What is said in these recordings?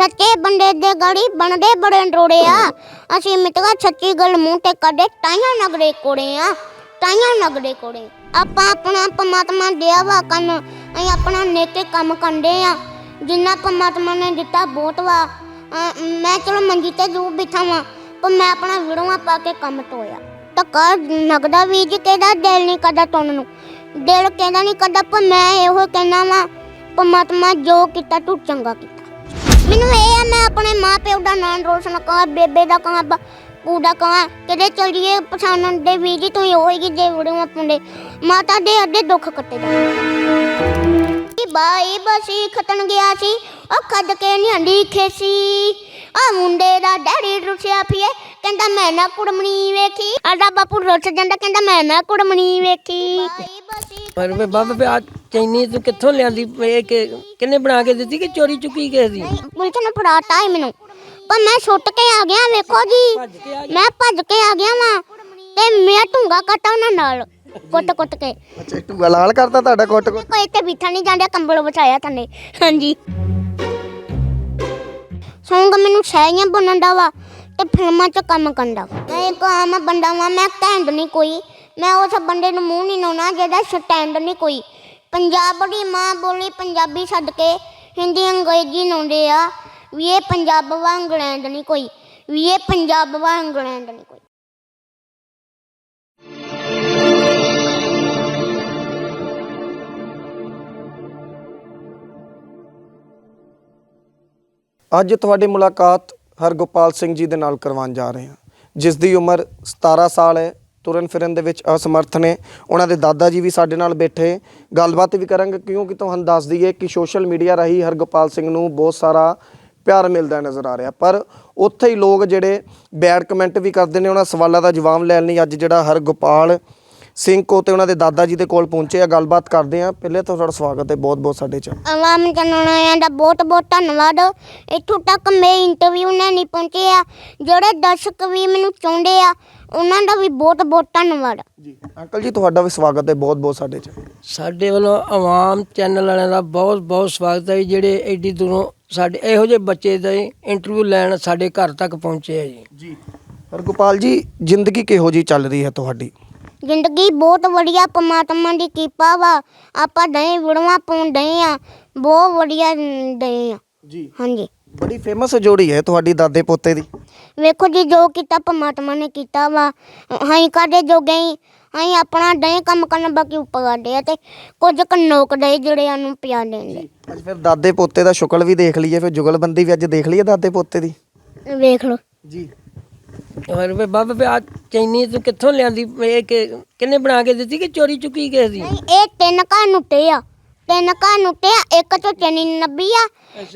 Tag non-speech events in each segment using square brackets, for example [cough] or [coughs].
ਸੱਚੇ ਬੰਦੇ ਦੇ ਗੜੀ ਬਣਦੇ ਬੜੇ ਰੋੜੇ ਆ। ਅਸੀਂ ਮਿੱਤਗਾ ਸੱਚੀ ਗੱਲ ਮੂੰਹ ਤੇ ਕੱਢੇ ਤਾਈਆਂ ਨਗਰੇ ਕੋੜੇ ਆ। ਤਾਈਆਂ ਨਗਰੇ ਕੋੜੇ। ਆਪਾਂ ਆਪਣਾ ਪਰਮਾਤਮਾ ਦਿਆ ਵਾ ਕੰਨ, ਅਸੀਂ ਆਪਣਾ ਨੇਕੇ ਕੰਮ ਕੰਡੇ ਆ। ਜਿੰਨਾ ਪਰਮਾਤਮਾ ਨੇ ਦਿੱਤਾ ਬਹੁਤ ਵਾ। ਮੈਂ ਚਲੋ ਮੰਜੀ ਤੇ ਜੂ ਬਿਠਾ ਵਾਂ, ਪਰ ਮੈਂ ਆਪਣਾ ਵਿੜਵਾ ਪਾ ਕੇ ਕੰਮ ਟੋਇਆ ਧੱਕਾ ਨਗਦਾ ਵੀ ਜੀ, ਕਿਹਦਾ ਦਿਲ ਨਹੀਂ ਕਰਦਾ ਤੁੰਨ ਨੂੰ। ਦਿਲ ਕਹਿੰਦਾ ਨਹੀਂ ਕਰਦਾ, ਪਰ ਮੈਂ ਇਹੋ ਕਹਿਣਾ ਵਾ, ਪਰਮਾਤਮਾ ਜੋ ਕੀਤਾ ਤੂੰ ਚੰਗਾ ਕੀਤਾ। ਮੈਨੂੰ ਇਹ ਆ, ਮੈਂ ਆਪਣੇ ਮਾਂ ਦਾ ਨਾਮ ਰੋਸ਼ਨ ਕਰਾਂ, ਬੇਬੇ ਦਾ ਕਰਾਂ ਪੂ ਕਰਾਂ। ਕਿਤੇ ਚਲੀਏ ਪਛਾਣਨ ਦੇ ਵੀ ਜੀ ਤੂੰ ਹੋਏਗੀ ਜੇ ਵਿੜਵਾ ਪੁੰਡੇ ਮਾਤਾ ਦੇ ਅੱਧੇ ਦੁੱਖ ਕੱਟੇ ਜਾ ਬਾਈ ਬਸੀ ਖਤਨ ਗਿਆ ਸੀ, ਉਹ ਖੱਦ ਕੇ ਨਿਹੰਡੀ ਖੇਸੀ। ਆ ਮੁੰਡੇ ਦਾ ਡੈਡੀ ਰੁੱਸਿਆ ਪੀਏ ਕਹਿੰਦਾ ਮੈਂ ਨਾ ਕੁੜਮਣੀ ਵੇਖੀ। ਆਡਾ ਬਾਪੂ ਰੁੱਸ ਜਾਂਦਾ, ਕਹਿੰਦਾ ਮੈਂ ਨਾ ਕੁੜਮਣੀ ਵੇਖੀ। ਪਰ ਬਾਬਾ ਵੀ ਚੈਨੀ ਤੂੰ ਕਿੱਥੋਂ ਲਿਆਂਦੀ? ਇਹ ਕਿ ਕਿੰਨੇ ਬਣਾ ਕੇ ਦਿੱਤੀ ਕਿ ਚੋਰੀ ਚੁੱਕੀ ਕਿਸੇ ਦੀ ਪੁਲਿਸ ਨੇ ਫੜਾਤਾ ਹੈ ਮੈਨੂੰ। ਪਰ ਮੈਂ ਛੁੱਟ ਕੇ ਆ ਗਿਆ ਵੇਖੋ ਜੀ। ਮੈਂ ਭੱਜ ਕੇ ਆ ਗਿਆ ਵਾਂ। ਤੇ ਮੈਂ ਢੂੰਗਾ ਕੱਟਾ ਉਹਨਾਂ ਨਾਲ ਕੁੱਟ ਕੁੱਟ ਕੇ। ਅੱਛਾ ਟੂਆ ਲਾਲ ਕਰਤਾ ਤੁਹਾਡਾ ਕੁੱਟ ਕੁੱਟ ਕੋਈ ਤੇ ਬਿਠਾ ਨਹੀਂ ਜਾਂਦੇ ਕੰਬਲ ਵਿਛਾਇਆ ਥੱਲੇ। ਹਾਂਜੀ। ਸੌਂਗ ਮੈਨੂੰ ਸ਼ਾਇਰੀਆਂ ਬਣਨ ਦਾ ਵਾ ਤੇ ਫਿਲਮਾਂ 'ਚ ਕੰਮ ਕਰਦਾ ਵਾ। ਮੈਂ ਇੱਕ ਆਮ ਬੰਦਾ ਵਾਂ ਮੈਂ ਘੈਂਟ ਨਹੀਂ ਕੋਈ। ਮੈਂ ਉਸ ਬੰਦੇ ਨੂੰ ਮੂੰਹ ਨਹੀਂ ਲਾਉਣਾ ਜਿਹਦਾ ਸਟੈਂਡ ਨਹੀਂ ਕੋਈ। ਪੰਜਾਬ ਦੀ ਮਾਂ ਬੋਲੀ ਪੰਜਾਬੀ ਛੱਡ ਕੇ ਹਿੰਦੀ, ਅੰਗਰੇਜ਼ੀ ਲਾਉਂਦੇ ਆ। ਵੀ ਇਹ ਪੰਜਾਬ ਵਾ, ਇੰਗਲੈਂਡ ਨਹੀਂ ਕੋਈ। ਵੀ ਇਹ ਪੰਜਾਬ ਵਾ, ਇੰਗਲੈਂਡ ਨਹੀਂ ਕੋਈ। ਅੱਜ ਤੁਹਾਡੀ ਮੁਲਾਕਾਤ ਹਰਗੋਪਾਲ ਸਿੰਘ ਜੀ ਦੇ ਨਾਲ ਕਰਵਾਉਣ ਜਾ ਰਹੇ ਹਾਂ, ਜਿਸ ਦੀ ਉਮਰ 17 ਸਾਲ ਹੈ। ਤੁਰਨ ਫਿਰਨ ਦੇ ਵਿੱਚ ਅਸਮਰਥ ਨੇ। ਉਹਨਾਂ ਦੇ ਦਾਦਾ ਜੀ ਵੀ ਸਾਡੇ ਨਾਲ ਬੈਠੇ। ਗੱਲਬਾਤ ਵੀ ਕਰਾਂਗੇ ਕਿਉਂਕਿ ਤੁਹਾਨੂੰ ਦੱਸ ਦਈਏ ਕਿ ਸੋਸ਼ਲ ਮੀਡੀਆ ਰਾਹੀਂ ਹਰਗੋਪਾਲ ਸਿੰਘ ਨੂੰ ਬਹੁਤ ਸਾਰਾ ਪਿਆਰ ਮਿਲਦਾ ਨਜ਼ਰ ਆ ਰਿਹਾ। ਪਰ ਉੱਥੇ ਹੀ ਲੋਕ ਜਿਹੜੇ ਬੈਡ ਕਮੈਂਟ ਵੀ ਕਰਦੇ ਨੇ, ਉਹਨਾਂ ਸਵਾਲਾਂ ਦਾ ਜਵਾਬ ਲੈਣ ਲਈ ਅੱਜ ਜਿਹੜਾ ਹਰਗੋਪਾਲ ਸਿੰਘ ਕੋ ਤੇ ਉਹਨਾਂ ਦੇ ਦਾਦਾ ਜੀ ਦੇ ਕੋਲ ਪਹੁੰਚੇ ਆ। ਗੱਲਬਾਤ ਕਰਦੇ ਆ। ਪਹਿਲੇ ਤਾਂ ਤੁਹਾਡਾ ਸਵਾਗਤ ਹੈ ਬਹੁਤ ਬਹੁਤ ਸਾਡੇ ਚ। ਆਵਾਮ ਚੈਨਲਾਂ ਦਾ ਬਹੁਤ ਬਹੁਤ ਧੰਨਵਾਦ। ਇੱਥੋਂ ਤੱਕ ਮੇਰੇ ਇੰਟਰਵਿਊ ਨੇ ਨਹੀਂ ਪਹੁੰਚੇ ਆ ਜਿਹੜੇ ਦਰਸ਼ਕ ਵੀ ਮੈਨੂੰ ਚਾਹੁੰਦੇ ਆ ਉਹਨਾਂ ਦਾ ਵੀ ਬਹੁਤ ਬਹੁਤ ਧੰਨਵਾਦ। ਜੀ ਅੰਕਲ ਜੀ ਤੁਹਾਡਾ ਵੀ ਸਵਾਗਤ ਹੈ ਬਹੁਤ ਬਹੁਤ ਸਾਡੇ ਚ। ਸਾਡੇ ਵੱਲੋਂ ਆਵਾਮ ਚੈਨਲ ਵਾਲਿਆਂ ਦਾ ਬਹੁਤ ਬਹੁਤ ਸਵਾਗਤ ਹੈ ਜੀ, ਜਿਹੜੇ ਐਡੀ ਦੂਰੋਂ ਸਾਡੇ ਇਹੋ ਜਿਹੇ ਬੱਚੇ ਦਾ ਇੰਟਰਵਿਊ ਲੈਣ ਸਾਡੇ ਘਰ ਤੱਕ ਪਹੁੰਚੇ ਆ ਜੀ। ਜੀ ਹਰਗੋਪਾਲ ਜੀ ਜ਼ਿੰਦਗੀ ਕਿਹੋ ਜੀ ਚੱਲ ਰਹੀ ਹੈ ਤੁਹਾਡੀ? ਜ਼ਿੰਦਗੀ ਬਹੁਤ ਵਧੀਆ ਪਰਮਾਤਮਾ ਦੀ ਕਿਰਪਾ ਵਾ। ਆਪਾਂ ਦਹੀਂ ਵਿੜਵਾ ਪਾਉਣ ਦਹੀਂ ਆ ਬਹੁਤ ਵਧੀਆ ਦਹੀਂ ਆ। ਜੀ। ਹਾਂਜੀ। ਬੜੀ ਫੇਮਸ ਜੋੜੀ ਹੈ ਤੁਹਾਡੀ ਦਾਦੇ ਪੋਤੇ ਦੀ। ਵੇਖੋ ਜੀ ਜੋ ਕੀਤਾ ਪਰਮਾਤਮਾ ਨੇ ਕੀਤਾ ਵਾ। ਅਸੀਂ ਕਾਦੇ ਜੋਗੇ ਹੀ ਅਸੀਂ ਆਪਣਾ ਦਹੀਂ ਕੰਮ ਕਰਨ ਬਾਕੀ ਉੱਪਰ ਕਰਦੇ ਆ ਤੇ ਕੁਝ ਕੰਨੋਕ ਦੇ ਜਿਹੜੇ ਸਾਨੂੰ ਪਿਆ ਦੇਂਦੇ ਅੱਜ ਫਿਰ ਦਾਦੇ ਪੋਤੇ ਦਾ ਸ਼ੁਕਲ ਵੀ ਦੇਖ ਲਈਏ ਫਿਰ ਜੁਗਲਬੰਦੀ ਵੀ ਅੱਜ ਦੇਖ ਲਈਏ ਦਾਦੇ ਪੋਤੇ ਦੀ। ਵੇਖ ਲਓ। ਜੀ। ਪਰ ਵੇ ਬਾਬਾ ਵੀ ਆ ਚੈਨੀ ਤੂੰ ਕਿੱਥੋਂ ਲਿਆਂਦੀ? ਇਹ ਕਿ ਕਿੰਨੇ ਬਣਾ ਕੇ ਦਿੱਤੀ ਕਿ ਚੋਰੀ ਚੁੱਕੀ ਕਿਸੇ ਦੀ ਨਹੀਂ ਇਹ ਤਿੰਨ ਘਰ ਨੁੱਟੇ ਆ। ਤਿੰਨ ਘਰ ਨੁੱਟੇ ਆ ਇੱਕ ਚੋਂ ਚੈਨੀ ਨੱਬੀ ਆ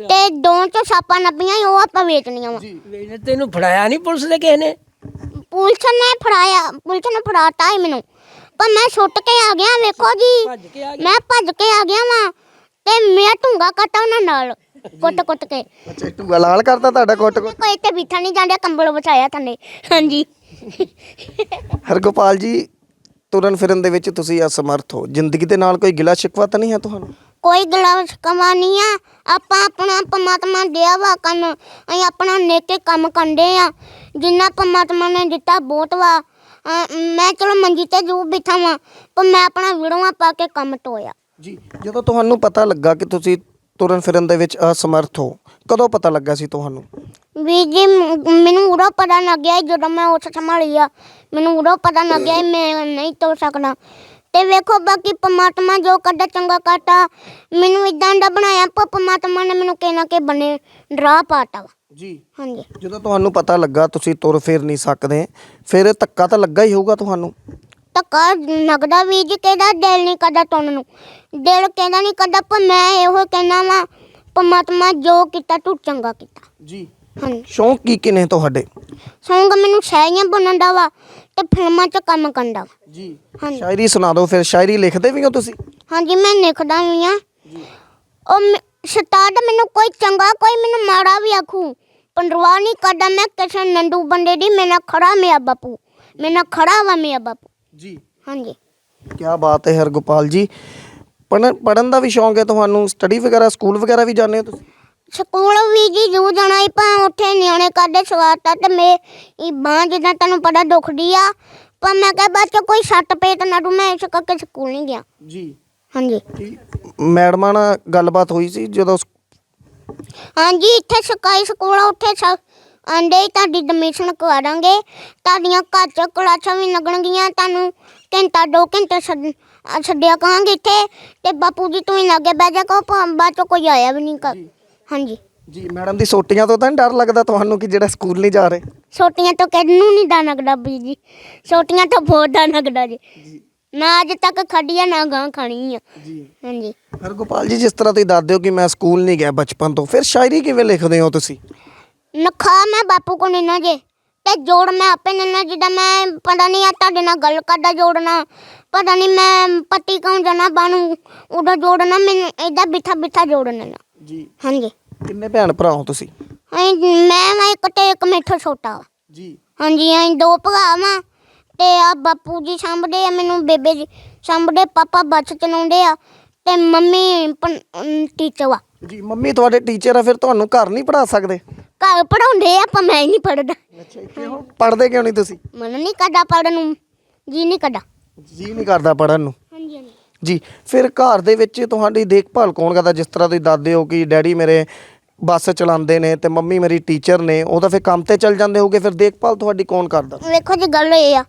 ਤੇ ਦੋ ਚੋਂ ਛਾਪਾ ਨੱਬੀਆਂ ਸੀ, ਉਹ ਆਪਾਂ ਵੇਚਣੀਆਂ ਵਾ। ਵੇ ਤੈਨੂੰ ਫੜਾਇਆ ਨਹੀਂ ਪੁਲਿਸ ਦੇ ਕਿਸੇ ਨੇ? ਪੁਲਿਸ ਨੇ ਫੜਾਇਆ ਪੁਲਿਸ ਨੇ ਫੜਾਤਾ ਹੀ ਮੈਨੂੰ। ਪਰ ਮੈਂ ਛੁੱਟ ਕੇ ਆ ਗਿਆ ਵੇਖੋ ਜੀ। ਭੱਜ ਕੇ ਆ ਮੈਂ ਭੱਜ ਕੇ ਆ ਗਿਆ ਵਾਂ ਤੇ ਮੈਂ ਢੂੰਗਾ ਕੱਟਾ ਉਹਨਾਂ ਨਾਲ ਕੁੱਟ ਕੁੱਟ ਕੇ। ਅੱਛਾ ਟੂਆ ਲਾਲ ਕਰਤਾ ਤੁਹਾਡਾ ਕੁੱਟ ਕੁੱਟ। ਕੋਈ ਤੇ ਬਿਠਾ ਨਹੀਂ ਜਾਂਦੇ ਕੰਬਲ ਵਿਛਾਇਆ ਥੱਲੇ। ਹਾਂਜੀ। ਹਰਗੋਪਾਲ ਜੀ ਤੁਰਨ ਫਿਰਨ ਦੇ ਵਿੱਚ ਤੁਸੀਂ ਅਸਮਰਥ ਹੋ। ਜ਼ਿੰਦਗੀ ਦੇ ਨਾਲ ਕੋਈ ਗਿਲਾ ਸ਼ਿਕਵਾ ਤਾਂ ਨਹੀਂ ਹੈ ਤੁਹਾਨੂੰ? ਕੋਈ ਗਲਾਵ ਕਮਾ ਨਹੀਂ ਆ। ਆਪਾਂ ਆਪਣਾ ਪਰਮਾਤਮਾ ਦਿਆ ਵਾ ਕੰਨ। ਅਸੀਂ ਆਪਣਾ ਨੇਕੇ ਕੰਮ ਕੰਡੇ ਆ। ਜਿੰਨਾ ਪਰਮਾਤਮਾ ਨੇ ਦਿੱਤਾ ਬਹੁਤ ਵਾ। ਅਹ ਮੈਂ ਚਲੋ ਮੰਜੀ ਤੇ ਜੂ ਬਿਠਾ ਵਾਂ ਪਰ ਮੈਂ ਆਪਣਾ ਵਿੜਵਾ ਪਾ ਕੇ ਕੰਮ ਟੋਇਆ। ਜੀ ਜਦੋਂ ਤੁਹਾਨੂੰ ਪਤਾ ਲੱਗਾ ਕਿ ਤੁਸੀਂ ਤੁਰਨ ਫਿਰਨ ਦੇ ਵਿੱਚ ਅਸਮਰਥ ਹੋ? ਕਦੋਂ ਪਤਾ ਲੱਗਾ ਸੀ ਤੁਹਾਨੂੰ? ਵੀ ਜੀ ਮ- ਮੈਨੂੰ ਉਦੋਂ ਪਤਾ ਲੱਗਿਆ ਜਦੋਂ ਮੈਂ ਉੱਠ ਸੰਭਾਲੀ ਆ। ਮੈਨੂੰ ਉਦੋਂ ਪਤਾ ਲੱਗਿਆ ਮੈਂ ਨਹੀਂ ਤੁਰ ਸਕਦਾ। ਤੇ ਵੇਖੋ ਬਾਕੀ ਪਰਮਾਤਮਾ ਜੋ ਕਰਦਾ ਚੰਗਾ ਕਰਤਾ ਮੈਨੂੰ ਇਦਾਂ ਦਾ ਬਣਾਇਆ ਪਰ ਪਰਮਾਤਮਾ ਨੇ ਮੈਨੂੰ ਕਹਿਣਾ ਕਿ ਬਣੇ ਡਰਾ ਪਾਤਾ। ਵਾ ਜੀ। ਹਾਂਜੀ। ਜਦੋਂ ਤੁਹਾਨੂੰ ਪਤਾ ਲੱਗਾ ਤੁਸੀਂ ਤੁਰ ਫਿਰ ਨਹੀਂ ਸਕਦੇ ਫਿਰ ਧੱਕਾ ਤਾਂ ਲੱਗਾ ਹੀ ਹੋਊਗਾ ਤੁਹਾਨੂੰ? ਧੱਕਾ ਨਗਦਾ ਵੀ ਜੀ ਕਿਹਦਾ ਦਿਲ ਨਹੀਂ ਕਰਦਾ ਤੁੰਨ ਨੂੰ। ਦਿਲ ਕਹਿੰਦਾ ਨਹੀਂ ਕਰਦਾ ਪਰ ਮੈਂ ਇਹੋ ਕਹਿਣਾ ਵਾ ਪਰਮਾਤਮਾ ਜੋ ਕੀਤਾ ਤੂੰ ਚੰਗਾ ਕੀਤਾ। ਜੀ। ਹਾਂਜੀ। ਸ਼ੌਂਕ ਕੀ ਕੀ ਨੇ ਤੁਹਾਡੇ? ਸੌਂਗ ਮੈਨੂੰ ਸ਼ਾਇਰੀਆਂ ਬਣਨ ਦਾ ਵਾ ਤੇ ਫਿਲਮਾਂ 'ਚ ਕੰਮ ਕਰਦਾ ਵਾ ਜੀ। ਹਾਂਜੀ। ਸ਼ਾਇਰੀ ਸੁਣਾ ਦਿਓ ਫਿਰ ਸ਼ਾਇਰੀ ਲਿਖਦੇ ਵੀ ਹੋ ਤੁਸੀਂ? ਹਾਂਜੀ ਮੈਂ ਲਿਖਦਾ ਵੀ ਆ ਉਹ ਮ- ਸਤਾਦ ਮੈਨੂੰ ਕੋਈ ਚੰਗਾ ਕੋਈ ਮੈਨੂੰ ਮਾੜਾ ਵੀ ਆਖੂ। ਪੰਡਰਵਾ ਨਹੀਂ ਕਰਦਾ ਮੈਂ ਕਿਸੇ ਨੰਦੂ ਬੰਦੇ ਦੀ ਮੇਰਾ ਖੜਾ ਮੇਰਾ ਬਾਪੂ। ਮੇਰਾ ਖੜਾ ਵਾ ਮੇਰਾ ਬਾਪੂ। ਜੀ। ਹਾਂਜੀ। ਕੀ ਬਾਤ ਹੈ ਹਰਗੋਪਾਲ ਜੀ। ਪੜਨ ਪੜਨ ਦਾ ਵੀ ਸ਼ੌਂਕ ਹੈ ਤੁਹਾਨੂੰ? ਸਟੱਡੀ ਵਗੈਰਾ ਸਕੂਲ ਵਗੈਰਾ ਵੀ ਜਾਂਦੇ ਹੋ ਤੁਸੀਂ? ਸਕੂਲ ਵੀ ਜੀ ਜੂ ਜਾਣਾ ਹੀ ਪਾ ਉੱਥੇ ਨਿਆਣੇ ਕਰਦੇ ਸਵਾਰਤਾ ਤੇ ਮੇ ਇਹ ਬਾਂਹ ਜਿੱਦਾਂ ਤੁਹਾਨੂੰ ਪਤਾ ਦੁਖਦੀ ਆ। ਪਰ ਮੈਂ ਕਿਹਾ ਬੱਚਾ ਕੋਈ ਸੱਟ ਪੇਟ ਨਾ ਤੂੰ ਮੈਂ ਇਸ ਕਰਕੇ ਸਕੂਲ ਨਹੀਂ ਗਿਆ। ਜੀ। ਹਾਂਜੀ। ਮੈਡਮਾਂ ਨਾਲ ਗੱਲਬਾਤ ਹੋਈ ਸੀ ਜਦੋਂ ਸ- ਹਾਂਜੀ ਇੱਥੇ ਸਰਕਾਰੀ ਸਕੂਲ ਆ ਉੱਥੇ ਸ ਆਂਦੇ ਹੀ ਤੁਹਾਡੀ ਐਡਮਿਸ਼ਨ ਕਰਾ ਦਾਂਗੇ। ਤੁਹਾਡੀਆਂ ਘਰ ਚ ਕਲਾਸਾਂ ਵੀ ਲੱਗਣਗੀਆਂ ਤੁਹਾਨੂੰ ਘੰਟਾ ਦੋ ਘੰਟੇ ਛੱਡ- ਅ, ਛੱਡਿਆ ਕਰਾਂਗੇ ਇੱਥੇ ਤੇ ਬਾਪੂ ਜੀ ਤੂੰ ਹੀ ਲਾਗੇ ਬਹਿ ਜਾ ਕੋ ਬਾਅਦ ਚ ਕੋਈ ਆਇਆ ਵੀ ਨਹੀਂ ਕਰ ਹਾਂਜੀ। ਜੀ ਮੈਡਮ ਦੀ ਸੋਟੀਆਂ ਤੋਂ ਤਾਂ ਡਰ ਲੱਗਦਾ ਤੁਹਾਨੂੰ ਕਿ ਜਿਹੜਾ ਸਕੂਲ ਨਹੀਂ ਜਾ ਰਹੇ? ਛੋਟੀਆਂ ਤੋਂ ਕਿਹਨੂੰ ਨਹੀਂ ਡਰ ਲੱਗਦਾ ਬੀ ਜੀ? ਛੋਟੀਆਂ ਤੋਂ ਬਹੁਤ ਡਰ ਲੱਗਦਾ ਜੀ। ਨਾ ਅੱਜ ਤੱਕ ਖੜੀਆਂ ਨਾ ਗਾਂ ਖਾਣੀ ਆ। ਜੀ। ਹਾਂਜੀ। ਹਰਗੋਪਾਲ ਜੀ ਜਿਸ ਤਰ੍ਹਾਂ ਤੁਸੀਂ ਦੱਸਦੇ ਹੋ ਕਿ ਮੈਂ ਸਕੂਲ ਨਹੀਂ ਗਿਆ ਬਚਪਨ ਤੋਂ ਫਿਰ ਸ਼ਾਇਰੀ ਕਿਵੇਂ ਲਿਖਦੇ ਹੋ ਤੁਸੀਂ? ਨਖਾ ਮੈਂ ਬਾਪੂ ਕੋ ਨਿਨਾ ਜੇ ਤੇ ਜੋੜ ਮੈਂ ਆਪੇ ਨਿਨਾ ਜਿੱਦਾਂ ਮੈਂ ਪਤਾ ਨਹੀਂ ਆ ਤੁਹਾਡੇ ਨਾਲ ਗੱਲ ਕਰਦਾ ਜੋੜਨਾ ਪਤਾ ਨਹੀਂ ਮੈਂ ਪੱਟੀ ਕੌਣ ਜਾਣਾ ਬਾਣੂ ਉਹਦਾ ਜੋੜਨਾ ਮੈਨੂੰ ਏਦਾਂ ਬਿਠਾ ਬਿਠਾ ਜੋੜਨਾ ਜੀ। ਹਾਂਜੀ। ਕਿੰਨੇ ਭੈਣ ਭਰਾ ਹੋ ਤੁਸੀਂ? ਅਸੀਂ ਮੈਂ ਮੈਂ ਇੱਕ ਤੇ ਇੱਕ ਮੇਥੋਂ ਛੋਟਾ ਵਾ। ਜੀ। ਹਾਂਜੀ ਅਸੀਂ ਦੋ ਭਰਾ ਵਾਂ ਤੇ ਆ ਬਾਪੂ ਜੀ ਸਾਂਭਦੇ ਆ ਮੈਨੂੰ ਬੇਬੇ ਜੀ ਸਾਂਭਦੇ ਪਾਪਾ ਬੱਸ ਚਲਾਉਂਦੇ ਆ ਤੇ ਮੰਮੀ ਟੀਚਰ ਵਾ। ਜੀ ਮੰਮੀ ਤੁਹਾਡੇ ਟੀਚਰ ਆ ਫਿਰ ਤੁਹਾਨੂੰ ਘਰ ਨਹੀਂ ਪੜ੍ਹਾ ਸਕਦੇ? ਘਰ ਪੜਾਉਂਦੇ ਆ ਪਰ ਮੈਂ ਨਹੀਂ ਪੜਦਾ ਅੱਛਾ ਕਿਉਂ ਪੜ੍ਹਦੇ ਕਿਉਂ ਨਹੀਂ ਤੁਸੀਂ? ਮਨ ਨਹੀਂ ਕਰਦਾ ਪੜਨ ਨੂੰ ਜੀ ਨਹੀਂ ਕਰਦਾ। ਜੀ ਨਹੀਂ ਕਰਦਾ ਪੜ੍ਹਨ ਨੂੰ? ਹਾਂਜੀ ਹਾਂਜੀ। ਜੀ ਫਿਰ ਘਰ ਦੇ ਵਿੱਚ ਤੁਹਾਡੀ ਦੇਖਭਾਲ ਕੌਣ ਕਰਦਾ? ਜਿਸ ਤਰ੍ਹਾਂ ਤੁਸੀਂ ਦੱਸਦੇ ਹੋ ਕਿ ਡੈਡੀ ਮੇਰੇ ਬੱਸ ਚਲਾਉਂਦੇ ਨੇ ਤੇ ਮੰਮੀ ਮੇਰੀ ਟੀਚਰ ਨੇ ਉਹ ਤਾਂ ਫਿਰ ਕੰਮ ਤੇ ਚੱਲ ਜਾਂਦੇ ਹੋਗੇ ਫਿਰ ਦੇਖਭਾਲ ਤੁਹਾਡੀ ਕੌਣ ਕਰਦਾ? ਵੇਖੋ ਜੀ ਗੱਲ ਇਹ ਆ।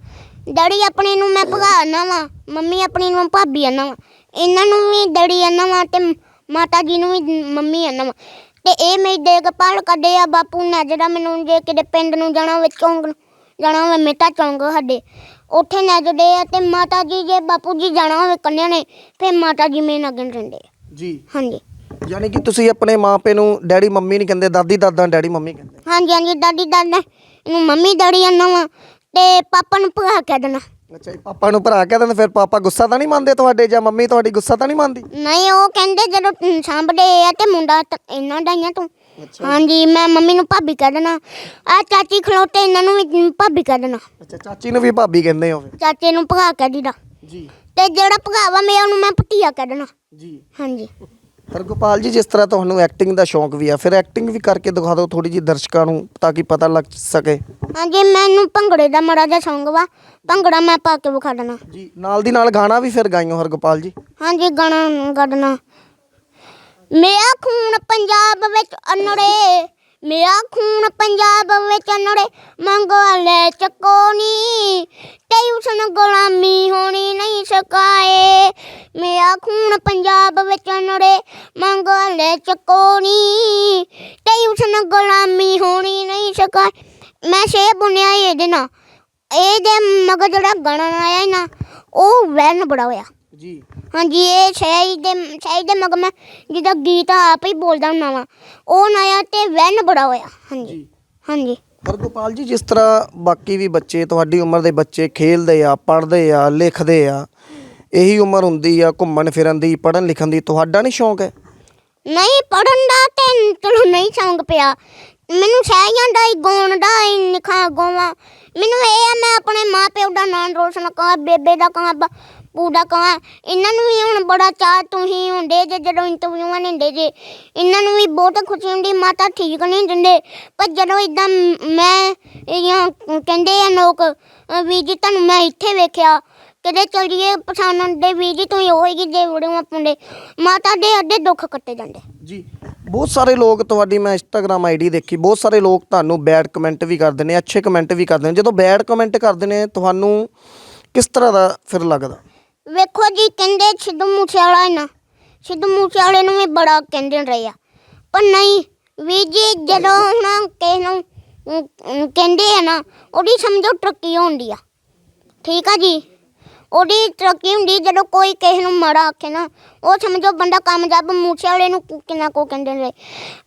ਡੈਡੀ ਆਪਣੇ ਨੂੰ ਮੈਂ ਭਗਾ ਨਾ ਵਾ ਮੰਮੀ ਆਪਣੀ ਨੂੰ ਭਾਬੀ ਆਨਾ ਵਾ। ਇਹਨਾਂ ਨੂੰ ਵੀ ਡੈਡੀ ਆਨਾ ਵਾ ਤੇ ਮਾਤਾ ਜੀ ਨੂੰ ਵੀ ਮੰਮੀ ਆਨਾ ਵਾ। ਤੇ ਇਹ ਮੇਰੀ ਦੇਖਭਾਲ ਕਰਦੇ ਆ ਬਾਪੂ ਨੇ ਜਿਹੜਾ ਮੈਨੂੰ ਜੇ ਕਿਤੇ ਪਿੰਡ ਨੂੰ ਜਾਣਾ ਚੌਂਕ ਨੂੰ ਜਾਣਾ ਹੋਵੇ ਮੇਟਾ ਚੌਂਕ ਸਾਡੇ। ਉੱਥੇ ਨੱਜਦੇ ਆ ਤੇ ਮਾਤਾ ਜੀ ਜੇ ਬਾਪੂ ਜੀ ਜਾਣਾ ਹੋਵੇ ਕੰਨਿਆ ਨੇ ਫਿਰ ਮਾਤਾ ਜੀ ਮੇਰੇ ਨਾਲ ਰਹਿੰਦੇ। ਆ ਜੀ। ਹਾਂਜੀ। ਯਾਨੀ ਕਿ ਤੁਸੀਂ ਆਪਣੇ ਮਾਪੇ ਨੂੰ ਡੈਡੀ ਮੰਮੀ ਨਹੀਂ ਕਹਿੰਦੇ ਦਾਦੀ ਦਾਦਾ ਡੈਡੀ ਮੰਮੀ ਕਹਿੰਦੇ? ਹਾਂਜੀ ਹਾਂਜੀ ਦਾਦੀ ਦਾਦਾ ਇਹਨੂੰ ਮੰਮੀ ਡੈਡੀ ਆਨਾ ਵਾ ਤੇ ਪਾਪਾ ਨੂੰ ਭਗਾ ਕਹਿ ਦੇਣਾ। ਅੱਛਾ ਜੀ ਪਾਪਾ ਨੂੰ ਭਰਾ ਕਹਿੰਦੇ ਨੇ ਫਿਰ ਪਾਪਾ ਗੁੱਸਾ ਤਾਂ ਨਹੀਂ ਮੰਨਦੇ ਤੁਹਾਡੇ ਜਾਂ ਮੰਮੀ ਤੁਹਾਡੀ ਗੁੱਸਾ ਤਾਂ ਨਹੀਂ ਮੰਨਦੀ? ਨਹੀਂ ਉਹ ਕਹਿੰਦੇ ਜਦੋਂ ਤੂੰ ਸਾਂਭਦੇ ਆ ਤੇ ਮੁੰਡਾ ਤਾਂ ਇਹਨਾਂ ਦਾ ਹੀ ਆ ਤੂੰ। ਹਾਂਜੀ ਮੈਂ ਮੰਮੀ ਨੂੰ ਭਾਬੀ ਕਹਿ ਦੇਣਾ ਆ ਚਾਚੀ ਖਲੋਤੇ ਇਹਨਾਂ ਨੂੰ ਵੀ ਭਾਬੀ ਕਹਿ ਦੇਣਾ ਅੱਛਾ ਚਾਚੀ ਨੂੰ ਵੀ ਭਾਬੀ ਕਹਿੰਦੇ ਹੋ ਫਿਰ ਚਾਚੇ ਨੂੰ ਭਗਾ ਕਹਿ ਦੀਦਾ ਜੀ। ਤੇ ਜਿਹੜਾ ਭਗਾਵਾ ਮੈਂ ਉਹਨੂੰ ਮੈਂ ਭਤੀਆ ਕਹਿ ਦੇਣਾ ਜੀ। ਹਾਂਜੀ। ਹਰਗੋਪਾਲ ਜੀ ਜਿਸ ਤਰ੍ਹਾਂ ਤੁਹਾਨੂੰ ਐਕਟਿੰਗ ਦਾ ਸ਼ੌਂਕ ਵੀ ਆ ਫਿਰ ਐਕਟਿੰਗ ਵੀ ਕਰਕੇ ਦਿਖਾ ਦਿਓ ਥੋੜੀ ਜੀ ਦਰਸ਼ਕਾਂ ਨੂੰ ਤਾਂ ਕਿ ਪਤਾ ਲੱਗ ਸਕੇ। ਹਾਂਜੀ ਮੈਨੂੰ ਭੰਗੜੇ ਦਾ ਮੜਾ ਜਿਹਾ ਸ਼ੌਂਕ ਵਾ। ਭੰਗੜਾ ਮੈਂ ਪਾ ਕੇ ਵਿਖਾ ਦੇਣਾ। ਜੀ ਨਾਲ ਦੀ ਨਾਲ ਗਾਣਾ ਵੀ ਫਿਰ ਗਾਇਓ ਹਰਗੋਪਾਲ ਜੀ। ਹਾਂਜੀ ਗਾਣਾ ਗੱਡਣਾ ਮੇਰਾ ਖੂਨ ਪੰਜਾਬ ਵਿੱਚ ਅਨੜੇ, ਮੇਰਾ ਖੂਨ ਪੰਜਾਬ ਵਿੱਚ ਅਨੜੇ, ਮੰਗੋ ਲੈ ਚੱਕੋ ਨੀ ਤੇ ਉਸਨ ਗੁਲਾਮੀ ਹੋਣੀ ਨਹੀਂ ਸਕਾਏ ਮੇਰਾ ਖੂਨ ਪੰਜਾਬ ਵਿੱਚ ਅਨੜੇ, ਮੰਗੋ ਲੈ ਚੱਕੋ ਨੀ ਤੇ ਉਸਨ ਗੁਲਾਮੀ ਹੋਣੀ ਨਹੀਂ ਸਕਾਏ ਮੈਂ ਸੇ ਬੁਣਿਆ ਇਹਦੇ ਨਾਲ, ਇਹਦੇ ਮਗਰ ਜਿਹੜਾ ਗਾਣਾ ਆਇਆ ਨਾ, ਉਹ ਵੈਨ ਬੜਾ ਹੋਇਆ। ਜੀ। ਹਾਂਜੀ ਇਹ ਸ਼ਾਇਦ ਦੇ ਸ਼ਾਇਦ ਦੇ ਮਗਰ ਮੈਂ ਜਿਹਦਾ ਗੀਤ ਆਪ ਹੀ ਬੋਲਦਾ ਹੁੰਦਾ ਵਾਂ ਉਹ ਨਇਆ ਤੇ ਵੈਨ ਬੜਾ ਹੋਇਆ ਹਾਂਜੀ ਹਾਂਜੀ। ਹਰਗੋਪਾਲ ਜੀ ਜਿਸ ਤਰ੍ਹਾਂ ਬਾਕੀ ਵੀ ਬੱਚੇ ਤੁਹਾਡੀ ਉਮਰ ਦੇ ਬੱਚੇ ਖੇਲਦੇ ਆ ਪੜ੍ਹਦੇ ਆ ਲਿਖਦੇ ਆ ਇਹੀ ਉਮਰ ਹੁੰਦੀ ਆ ਘੁੰਮਣ ਫਿਰਨ ਦੀ ਪੜ੍ਹਨ ਲਿਖਣ ਦੀ ਤੁਹਾਡਾ ਨਹੀਂ ਸ਼ੌਂਕ ਹੈ? ਨਹੀਂ ਪੜਨ ਦਾ ਤੇ ਚਲੋ ਨਹੀਂ ਸ਼ੌਂਕ ਪਿਆ। ਮੈਨੂੰ ਸ਼ਾਇਆਂ ਦਾ ਹੀ ਗਾਉਣ ਦਾ ਹੀ ਨਿਖਾ ਗੋਵਾ ਮੈਨੂੰ ਇਹ ਆ ਮੈਂ ਆਪਣੇ ਮਾਂ ਪਿਓ ਦਾ ਨਾਮ ਰੋਸ਼ਨ ਕਰਾਂ ਬੇਬੇ ਦਾ ਕਰਾਂ ਪੂਰਾ ਦਾ ਕਰਾਂ ਇਹਨਾਂ ਨੂੰ ਵੀ ਹੁਣ ਬੜਾ ਚਾਹ ਤੁਸੀਂ ਹੁੰਦੇ ਜੇ, ਜਦੋਂ ਇੰਟਰਵਿਊਆਂ ਲੈਂਦੇ ਜੇ। ਇਹਨਾਂ ਨੂੰ ਵੀ ਬਹੁਤ ਖੁਸ਼ੀ ਹੁੰਦੀ, ਮਾਤਾ ਠੀਕ ਨਹੀਂ ਦਿੰਦੇ। ਪਰ ਜਦੋਂ ਇਦਾਂ ਮੈਂ ਇਹ ਕਹਿੰਦੇ ਆ ਲੋਕ ਵੀ ਜੀ ਤੁਹਾਨੂੰ ਮੈਂ ਇੱਥੇ ਵੇਖਿਆ। ਕਿਤੇ ਚਲੀਏ ਪਛਾਣਨ ਦੇ ਵੀ ਜੀ, ਤੁਸੀਂ ਉਹੀ ਜੀ ਵੀਡੀਓ ਪਾਉਂਦੇ ਮਾਤਾ ਦੇ ਅੱਡੇ ਦੁੱਖ ਕੱਟੇ ਜਾਂਦੇ। ਜੀ, ਬਹੁਤ ਸਾਰੇ ਲੋਕ ਤੁਹਾਡੀ ਮੈਂ ਇੰਸਟਾਗ੍ਰam ਆਈਡੀ ਦੇਖੀ, ਬਹੁਤ ਸਾਰੇ ਲੋਕ ਤੁਹਾਨੂੰ ਬੈਡ ਕਮੈਂਟ ਵੀ ਕਰਦੇ ਨੇ, ਅੱਛੇ ਕਮੈਂਟ ਵੀ ਕਰਦੇ ਨੇ। ਜਦੋਂ ਬੈਡ ਕਮੈਂਟ ਕਰਦੇ ਨੇ, ਤੁਹਾਨੂੰ ਕਿਸ ਤਰ੍ਹਾਂ ਦਾ ਫਿਰ ਲੱਗਦਾ? ਵੇਖੋ ਜੀ ਕਹਿੰਦੇ ਸਿੱਧੂ ਮੂਸੇਵਾਲਾ ਹੈ ਨਾ ਸਿੱਧੂ ਮੂਸੇਵਾਲੇ ਨੂੰ ਵੀ ਬੜਾ ਕਹਿੰਦੇ ਰਹੇ ਆ। ਪਰ ਨਹੀਂ ਵੀ ਜੀ ਜਦੋਂ ਹੁਣ ਕਿਸੇ ਨੂੰ ਅਮ, ਕਹਿੰਦੇ ਆ ਨਾ ਉਹਦੀ ਸਮਝੋ ਤਰੱਕੀ ਹੁੰਦੀ ਆ। ਠੀਕ ਆ ਜੀ? ਉਹਦੀ ਤਰੱਕੀ ਹੁੰਦੀ ਜਦੋਂ ਕੋਈ ਕਿਸੇ ਨੂੰ ਮਾੜਾ ਆਖੇ ਨਾ ਉਹ ਸਮਝੋ ਬੰਦਾ ਕਾਮਯਾਬ ਮੂਸੇ ਵਾਲੇ ਨੂੰ ਕੁ- ਕਿੰਨਾ ਕੋ ਕਹਿੰਦੇ ਨੇ।